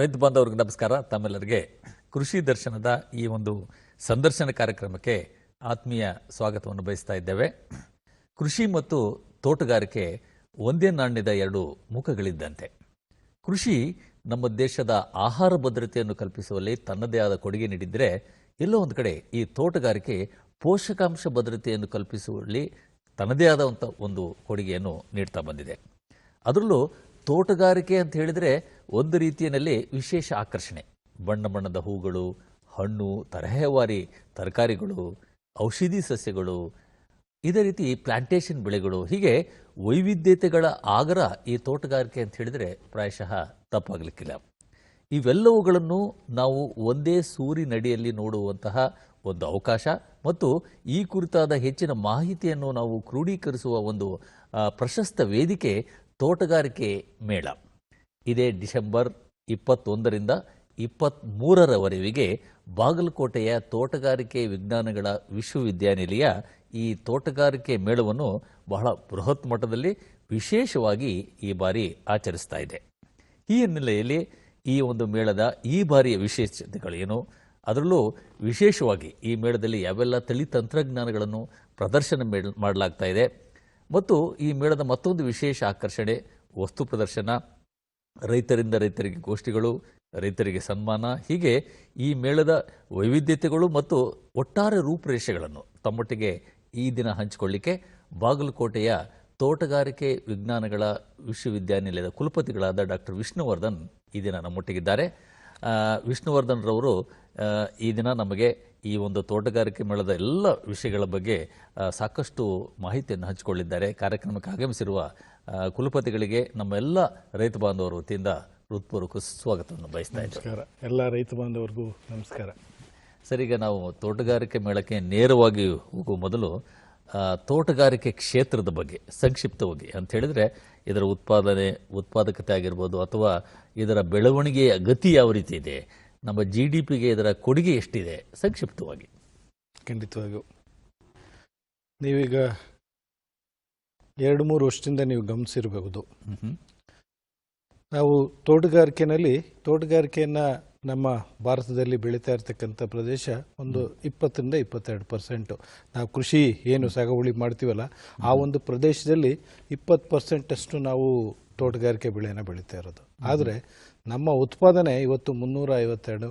ರೈತ ಬಾಂಧವ್ರಿಗೆ ನಮಸ್ಕಾರ. ತಮ್ಮೆಲ್ಲರಿಗೆ ಕೃಷಿ ದರ್ಶನದ ಈ ಒಂದು ಸಂದರ್ಶನ ಕಾರ್ಯಕ್ರಮಕ್ಕೆ ಆತ್ಮೀಯ ಸ್ವಾಗತವನ್ನು ಬಯಸ್ತಾ ಇದ್ದೇವೆ. ಕೃಷಿ ಮತ್ತು ತೋಟಗಾರಿಕೆ ಒಂದೇ ನಾಣ್ಯದ ಎರಡು ಮುಖಗಳಿದ್ದಂತೆ. ಕೃಷಿ ನಮ್ಮ ದೇಶದ ಆಹಾರ ಭದ್ರತೆಯನ್ನು ಕಲ್ಪಿಸುವಲ್ಲಿ ತನ್ನದೇ ಆದ ಕೊಡುಗೆ ನೀಡಿದರೆ ಎಲ್ಲೋ ಒಂದು ಕಡೆ ಈ ತೋಟಗಾರಿಕೆ ಪೋಷಕಾಂಶ ಭದ್ರತೆಯನ್ನು ಕಲ್ಪಿಸುವಲ್ಲಿ ತನ್ನದೇ ಆದಂಥ ಒಂದು ಕೊಡುಗೆಯನ್ನು ನೀಡ್ತಾ ಬಂದಿದೆ. ಅದರಲ್ಲೂ ತೋಟಗಾರಿಕೆ ಅಂತ ಹೇಳಿದರೆ ಒಂದು ರೀತಿಯಲ್ಲಿ ವಿಶೇಷ ಆಕರ್ಷಣೆ. ಬಣ್ಣ ಬಣ್ಣದ ಹೂಗಳು, ಹಣ್ಣು, ತರಹೇವಾರಿ ತರಕಾರಿಗಳು, ಔಷಧಿ ಸಸ್ಯಗಳು, ಇದೇ ರೀತಿ ಪ್ಲಾಂಟೇಷನ್ ಬೆಳೆಗಳು, ಹೀಗೆ ವೈವಿಧ್ಯತೆಗಳ ಆಗರ ಈ ತೋಟಗಾರಿಕೆ ಅಂತ ಹೇಳಿದರೆ ಪ್ರಾಯಶಃ ತಪ್ಪಾಗಲಿಕ್ಕಿಲ್ಲ. ಇವೆಲ್ಲವುಗಳನ್ನು ನಾವು ಒಂದೇ ಸೂರಿನಡಿಯಲ್ಲಿ ನೋಡುವಂತಹ ಒಂದು ಅವಕಾಶ ಮತ್ತು ಈ ಕುರಿತಾದ ಹೆಚ್ಚಿನ ಮಾಹಿತಿಯನ್ನು ನಾವು ಕ್ರೋಢೀಕರಿಸುವ ಒಂದು ಪ್ರಶಸ್ತ ವೇದಿಕೆ ತೋಟಗಾರಿಕೆ ಮೇಳ. ಇದೇ ಡಿಸೆಂಬರ್ ಇಪ್ಪತ್ತೊಂದರಿಂದ ಇಪ್ಪತ್ತ್ಮೂರರವರೆಗೆ ಬಾಗಲಕೋಟೆಯ ತೋಟಗಾರಿಕೆ ವಿಜ್ಞಾನಗಳ ವಿಶ್ವವಿದ್ಯಾನಿಲಯ ಈ ತೋಟಗಾರಿಕೆ ಮೇಳವನ್ನು ಬಹಳ ಬೃಹತ್ ಮಟ್ಟದಲ್ಲಿ ವಿಶೇಷವಾಗಿ ಈ ಬಾರಿ ಆಚರಿಸ್ತಾ ಇದೆ. ಈ ಹಿನ್ನೆಲೆಯಲ್ಲಿ ಈ ಒಂದು ಮೇಳದ ಈ ಬಾರಿಯ ವಿಶೇಷತೆಗಳೇನು? ಅದರಲ್ಲೂ ವಿಶೇಷವಾಗಿ ಈ ಮೇಳದಲ್ಲಿ ಯಾವೆಲ್ಲ ತಳಿ ತಂತ್ರಜ್ಞಾನಗಳನ್ನು ಪ್ರದರ್ಶನ ಮಾಡಲಾಗ್ತಾ ಇದೆ. ಮತ್ತು ಈ ಮೇಳದ ಮತ್ತೊಂದು ವಿಶೇಷ ಆಕರ್ಷಣೆ ವಸ್ತು ಪ್ರದರ್ಶನ ರೈತರಿಂದ ರೈತರಿಗೆ ಗೋಷ್ಠಿಗಳು, ರೈತರಿಗೆ ಸನ್ಮಾನ, ಹೀಗೆ ಈ ಮೇಳದ ವೈವಿಧ್ಯತೆಗಳು ಮತ್ತು ಒಟ್ಟಾರೆ ರೂಪುರೇಷೆಗಳನ್ನು ತಮ್ಮೊಟ್ಟಿಗೆ ಈ ದಿನ ಹಂಚಿಕೊಳ್ಳಿಕ್ಕೆ ಬಾಗಲಕೋಟೆಯ ತೋಟಗಾರಿಕೆ ವಿಜ್ಞಾನಗಳ ವಿಶ್ವವಿದ್ಯಾನಿಲಯದ ಕುಲಪತಿಗಳಾದ ಡಾಕ್ಟರ್ ವಿಷ್ಣುವರ್ಧನ್ ಈ ದಿನ ನಮ್ಮೊಟ್ಟಿಗಿದ್ದಾರೆ. ವಿಷ್ಣುವರ್ಧನ್ ರವರು ಈ ದಿನ ನಮಗೆ ಈ ಒಂದು ತೋಟಗಾರಿಕೆ ಮೇಳದ ಎಲ್ಲ ವಿಷಯಗಳ ಬಗ್ಗೆ ಸಾಕಷ್ಟು ಮಾಹಿತಿಯನ್ನು ಹಂಚಿಕೊಳ್ಳಿದ್ದಾರೆ. ಕಾರ್ಯಕ್ರಮಕ್ಕೆ ಆಗಮಿಸಿರುವ ಕುಲಪತಿಗಳಿಗೆ ನಮ್ಮೆಲ್ಲ ರೈತ ಬಾಂಧವರ ವತಿಯಿಂದ ಹೃತ್ಪೂರ್ವಕ ಸ್ವಾಗತವನ್ನು ಬಯಸ್ತಾ ನಮಸ್ಕಾರ. ಎಲ್ಲ ರೈತ ಬಾಂಧವರಿಗೂ ನಮಸ್ಕಾರ. ಸರ್ ಈಗ ನಾವು ತೋಟಗಾರಿಕೆ ಮೇಳಕ್ಕೆ ನೇರವಾಗಿ ಹೋಗುವ ಮೊದಲು ತೋಟಗಾರಿಕೆ ಕ್ಷೇತ್ರದ ಬಗ್ಗೆ ಸಂಕ್ಷಿಪ್ತವಾಗಿ ಅಂತ ಹೇಳಿದ್ರೆ ಇದರ ಉತ್ಪಾದನೆ ಉತ್ಪಾದಕತೆ ಆಗಿರ್ಬೋದು ಅಥವಾ ಇದರ ಬೆಳವಣಿಗೆಯ ಗತಿ ಯಾವ ರೀತಿ ಇದೆ ನಮ್ಮ ಜಿ ಡಿ ಪಿಗೆ ಇದರ ಕೊಡುಗೆ ಎಷ್ಟಿದೆ ಸಂಕ್ಷಿಪ್ತವಾಗಿ. ಖಂಡಿತವಾಗಿಯೂ. ನೀವೀಗ ಎರಡು ಮೂರು ವರ್ಷದಿಂದ ನೀವು ಗಮನಿಸಿರಬಹುದು. ನಾವು ತೋಟಗಾರಿಕೆನಲ್ಲಿ, ತೋಟಗಾರಿಕೆಯನ್ನು ನಮ್ಮ ಭಾರತದಲ್ಲಿ ಬೆಳೀತಾ ಇರತಕ್ಕಂಥ ಪ್ರದೇಶ ಒಂದು ಇಪ್ಪತ್ತರಿಂದ ಇಪ್ಪತ್ತೆರಡು ಪರ್ಸೆಂಟು. ನಾವು ಕೃಷಿ ಏನು ಸಾಗುವಳಿ ಮಾಡ್ತೀವಲ್ಲ, ಆ ಒಂದು ಪ್ರದೇಶದಲ್ಲಿ ಇಪ್ಪತ್ತು ಪರ್ಸೆಂಟಷ್ಟು ನಾವು ತೋಟಗಾರಿಕೆ ಬೆಳೆಯನ್ನು ಬೆಳೀತಾ ಇರೋದು. ಆದರೆ ನಮ್ಮ ಉತ್ಪಾದನೆ ಇವತ್ತು ಮುನ್ನೂರ ಐವತ್ತೆರಡು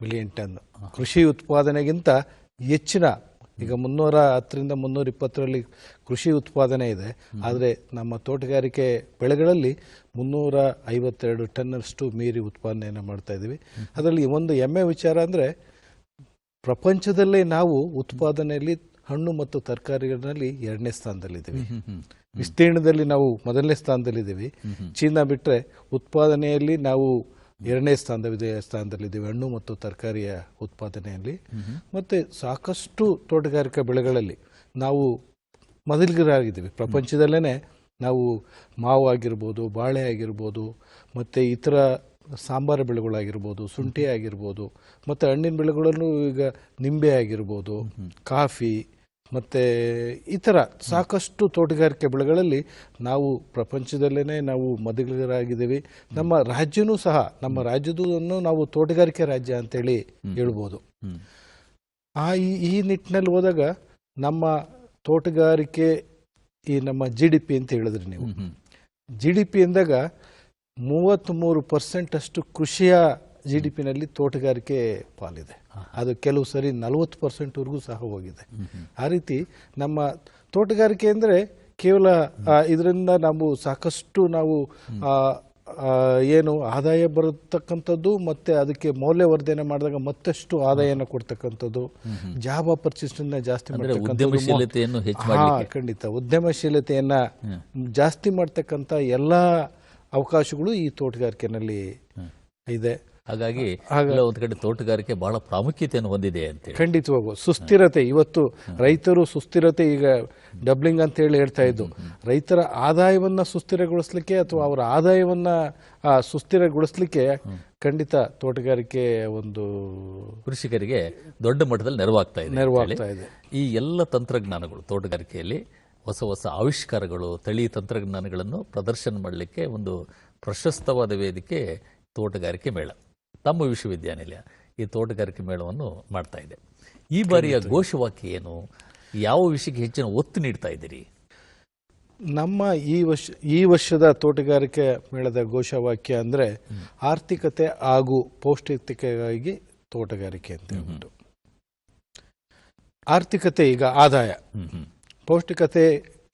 ಮಿಲಿಯನ್ ಟನ್. ಕೃಷಿ ಉತ್ಪಾದನೆಗಿಂತ ಹೆಚ್ಚಿನ ಈಗ ಮುನ್ನೂರ ಹತ್ತರಿಂದ ಮುನ್ನೂರ ಇಪ್ಪತ್ತರಲ್ಲಿ ಕೃಷಿ ಉತ್ಪಾದನೆ ಇದೆ. ಆದರೆ ನಮ್ಮ ತೋಟಗಾರಿಕೆ ಬೆಳೆಗಳಲ್ಲಿ ಮುನ್ನೂರ ಐವತ್ತೆರಡು ಟನ್ನಷ್ಟು ಮೀರಿ ಉತ್ಪಾದನೆಯನ್ನು ಮಾಡ್ತಾ ಇದ್ದೀವಿ. ಅದರಲ್ಲಿ ಒಂದು ಹೆಮ್ಮೆ ವಿಚಾರ ಅಂದರೆ ಪ್ರಪಂಚದಲ್ಲೇ ನಾವು ಉತ್ಪಾದನೆಯಲ್ಲಿ ಹಣ್ಣು ಮತ್ತು ತರಕಾರಿಗಳಲ್ಲಿ ಎರಡನೇ ಸ್ಥಾನದಲ್ಲಿದ್ದೀವಿ. ವಿಸ್ತೀರ್ಣದಲ್ಲಿ ನಾವು ಮೊದಲನೇ ಸ್ಥಾನದಲ್ಲಿದ್ದೀವಿ. ಚೀನಾ ಬಿಟ್ಟರೆ ಉತ್ಪಾದನೆಯಲ್ಲಿ ನಾವು ಎರಡನೇ ಸ್ಥಾನದ ಸ್ಥಾನದಲ್ಲಿದ್ದೀವಿ, ಹಣ್ಣು ಮತ್ತು ತರಕಾರಿಯ ಉತ್ಪಾದನೆಯಲ್ಲಿ. ಮತ್ತು ಸಾಕಷ್ಟು ತೋಟಗಾರಿಕಾ ಬೆಳೆಗಳಲ್ಲಿ ನಾವು ಮೊದಲಿಗರಾಗಿದ್ದೀವಿ. ಪ್ರಪಂಚದಲ್ಲೇ ನಾವು ಮಾವು ಆಗಿರ್ಬೋದು, ಬಾಳೆ ಆಗಿರ್ಬೋದು, ಮತ್ತು ಇತರ ಸಾಂಬಾರು ಬೆಳೆಗಳಾಗಿರ್ಬೋದು, ಶುಂಠಿ ಆಗಿರ್ಬೋದು, ಮತ್ತು ಹಣ್ಣಿನ ಬೆಳೆಗಳಲ್ಲೂ ಈಗ ನಿಂಬೆ ಆಗಿರ್ಬೋದು, ಕಾಫಿ ಮತ್ತು ಇತರ ಸಾಕಷ್ಟು ತೋಟಗಾರಿಕೆ ಬೆಳೆಗಳಲ್ಲಿ ನಾವು ಪ್ರಪಂಚದಲ್ಲೇ ನಾವು ಮೊದಲಿಗರಾಗಿದ್ದೀವಿ ನಮ್ಮ ರಾಜ್ಯನೂ ಸಹ ನಮ್ಮ ರಾಜ್ಯದನ್ನು ನಾವು ತೋಟಗಾರಿಕೆ ರಾಜ್ಯ ಅಂತೇಳಿ ಹೇಳ್ಬೋದು. ಆ ಈ ನಿಟ್ಟಿನಲ್ಲಿ ಹೋದಾಗ ನಮ್ಮ ತೋಟಗಾರಿಕೆ ಈ ನಮ್ಮ ಜಿ ಡಿ ಪಿ ಅಂತ ಹೇಳಿದ್ರಿ ನೀವು. ಜಿ ಡಿ ಪಿ ಎಂದಾಗ ಮೂವತ್ತ್ಮೂರು ಪರ್ಸೆಂಟ್ ಅಷ್ಟು ಕೃಷಿಯ ಜಿ ಡಿ ಪಿನಲ್ಲಿ ತೋಟಗಾರಿಕೆ ಪಾಲಿದೆ. ಅದು ಕೆಲವು ಸರಿ ನಲವತ್ತು ಪರ್ಸೆಂಟ್ವರೆಗೂ ಸಹ ಹೋಗಿದೆ. ಆ ರೀತಿ ನಮ್ಮ ತೋಟಗಾರಿಕೆ ಅಂದರೆ ಕೇವಲ ಇದರಿಂದ ನಾವು ಸಾಕಷ್ಟು ನಾವು ಏನು ಆದಾಯ ಬರತಕ್ಕಂಥದ್ದು ಮತ್ತೆ ಅದಕ್ಕೆ ಮೌಲ್ಯವರ್ಧನೆ ಮಾಡಿದಾಗ ಮತ್ತಷ್ಟು ಆದಾಯನ ಕೊಡ್ತಕ್ಕಂಥದ್ದು. ಜಾಬ್ ಆಪರ್ಚುನಿಟಿನ ಜಾಸ್ತಿ ಉದ್ಯಮಶೀಲತೆಯನ್ನು ಖಂಡಿತ. ಉದ್ಯಮಶೀಲತೆಯನ್ನ ಜಾಸ್ತಿ ಮಾಡ್ತಕ್ಕಂಥ ಎಲ್ಲ ಅವಕಾಶಗಳು ಈ ತೋಟಗಾರಿಕೆನಲ್ಲಿ ಇದೆ. ಹಾಗಾಗಿ ಒಂದು ಕಡೆ ತೋಟಗಾರಿಕೆ ಬಹಳ ಪ್ರಾಮುಖ್ಯತೆಯನ್ನು ಹೊಂದಿದೆ ಅಂತ ಖಂಡಿತವಾಗೂ ಸುಸ್ಥಿರತೆ ಇವತ್ತು ರೈತರು ಸುಸ್ಥಿರತೆ ಈಗ ಡಬ್ಲಿಂಗ್ ಅಂತ ಹೇಳಿ ಹೇಳ್ತಾ ಇದ್ದು ರೈತರ ಆದಾಯವನ್ನ ಸುಸ್ಥಿರಗೊಳಿಸ್ಲಿಕ್ಕೆ ಅಥವಾ ಅವರ ಆದಾಯವನ್ನ ಸುಸ್ಥಿರಗೊಳಿಸ್ಲಿಕ್ಕೆ ಖಂಡಿತ ತೋಟಗಾರಿಕೆ ಒಂದು ಕೃಷಿಕರಿಗೆ ದೊಡ್ಡ ಮಟ್ಟದಲ್ಲಿ ನೆರವಾಗ್ತಾ ಇದೆ ನೆರವಾಗ್ತಾ ಇದೆ. ಈ ಎಲ್ಲ ತಂತ್ರಜ್ಞಾನಗಳು ತೋಟಗಾರಿಕೆಯಲ್ಲಿ ಹೊಸ ಹೊಸ ಆವಿಷ್ಕಾರಗಳು ತಳಿ ತಂತ್ರಜ್ಞಾನಗಳನ್ನು ಪ್ರದರ್ಶನ ಮಾಡಲಿಕ್ಕೆ ಒಂದು ಪ್ರಶಸ್ತವಾದ ವೇದಿಕೆ ತೋಟಗಾರಿಕೆ ಮೇಳ. ತಮ್ಮ ವಿಶ್ವವಿದ್ಯಾನಿಲಯ ಈ ತೋಟಗಾರಿಕೆ ಮೇಳವನ್ನು ಮಾಡ್ತಾ ಇದೆ. ಈ ಬಾರಿಯ ಘೋಷವಾಕ್ಯ ಏನು? ಯಾವ ವಿಷಯಕ್ಕೆ ಹೆಚ್ಚಿನ ಒತ್ತು ನೀಡ್ತಾ ಇದ್ದೀರಿ? ನಮ್ಮ ಈ ವರ್ಷ ಈ ವರ್ಷದ ತೋಟಗಾರಿಕೆ ಮೇಳದ ಘೋಷವಾಕ್ಯ ಅಂದರೆ ಆರ್ಥಿಕತೆ ಹಾಗೂ ಪೌಷ್ಟಿಕತೆಗಾಗಿ ತೋಟಗಾರಿಕೆ ಅಂತ ಹೇಳ್ಬಿಟ್ಟು. ಆರ್ಥಿಕತೆ ಈಗ ಆದಾಯ. ಪೌಷ್ಟಿಕತೆ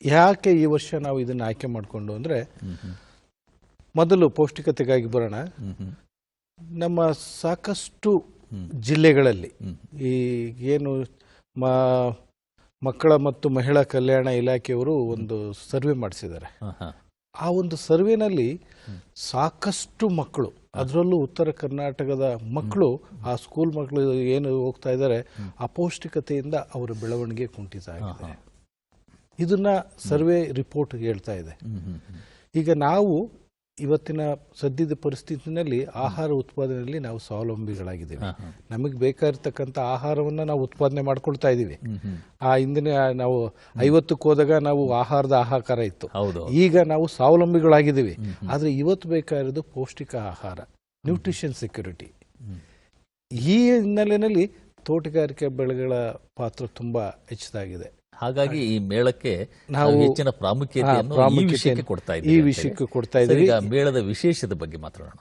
ಯಾಕೆ ಈ ವರ್ಷ ನಾವು ಇದನ್ನು ಆಯ್ಕೆ ಮಾಡಿಕೊಂಡು ಅಂದರೆ ಮೊದಲು ಪೌಷ್ಟಿಕತೆಗಾಗಿ ಬರೋಣ. ನಮ್ಮ ಸಾಕಷ್ಟು ಜಿಲ್ಲೆಗಳಲ್ಲಿ ಈ ಏನು ಮ ಮಕ್ಕಳ ಮತ್ತು ಮಹಿಳಾ ಕಲ್ಯಾಣ ಇಲಾಖೆಯವರು ಒಂದು ಸರ್ವೆ ಮಾಡಿಸಿದ್ದಾರೆ. ಆ ಒಂದು ಸರ್ವೆನಲ್ಲಿ ಸಾಕಷ್ಟು ಮಕ್ಕಳು ಅದರಲ್ಲೂ ಉತ್ತರ ಕರ್ನಾಟಕದ ಮಕ್ಕಳು ಆ ಸ್ಕೂಲ್ ಮಕ್ಕಳು ಏನು ಹೋಗ್ತಾ ಇದ್ದಾರೆ ಅಪೌಷ್ಟಿಕತೆಯಿಂದ ಅವರ ಬೆಳವಣಿಗೆ ಕುಂಠಿತ ಆಗಿದೆ ಇದನ್ನ ಸರ್ವೆ ರಿಪೋರ್ಟ್ ಹೇಳ್ತಾ ಇದೆ. ಈಗ ನಾವು ಇವತ್ತಿನ ಸದ್ಯದ ಪರಿಸ್ಥಿತಿನಲ್ಲಿ ಆಹಾರ ಉತ್ಪಾದನೆಯಲ್ಲಿ ನಾವು ಸ್ವಾವಲಂಬಿಗಳಾಗಿದ್ದೀವಿ. ನಮಗೆ ಬೇಕಾಗಿರ್ತಕ್ಕಂಥ ಆಹಾರವನ್ನು ನಾವು ಉತ್ಪಾದನೆ ಮಾಡ್ಕೊಳ್ತಾ ಇದ್ದೀವಿ. ಆ ಹಿಂದಿನ ನಾವು ಐವತ್ತಕ್ಕೆ ಹೋದಾಗ ನಾವು ಆಹಾರದ ಆಹಾಕಾರ ಇತ್ತು. ಈಗ ನಾವು ಸ್ವಾವಲಂಬಿಗಳಾಗಿದ್ದೀವಿ. ಆದರೆ ಇವತ್ತು ಬೇಕಾಗಿರೋದು ಪೌಷ್ಟಿಕ ಆಹಾರ ನ್ಯೂಟ್ರಿಷನ್ ಸೆಕ್ಯೂರಿಟಿ. ಈ ಹಿನ್ನೆಲೆಯಲ್ಲಿ ತೋಟಗಾರಿಕೆ ಬೆಳೆಗಳ ಪಾತ್ರ ತುಂಬಾ ಹೆಚ್ಚಾಗಿದೆ ಹಾಗಾಗಿ ಈ ಮೇಳಕ್ಕೆ ನಾವು ಹೆಚ್ಚಿನ ಪ್ರಾಮುಖ್ಯತೆಯನ್ನು ಈ ವಿಷಯಕ್ಕೆ ಕೊಡ್ತಾ ಈ ಇದ್ದೀವಿ ವಿಷಯಕ್ಕೆ ಕೊಡ್ತಾ ಇದ್ದೀವಿ ಈಗ ಮೇಳದ ವಿಶೇಷದ ಬಗ್ಗೆ ಮಾತಾಡೋಣ.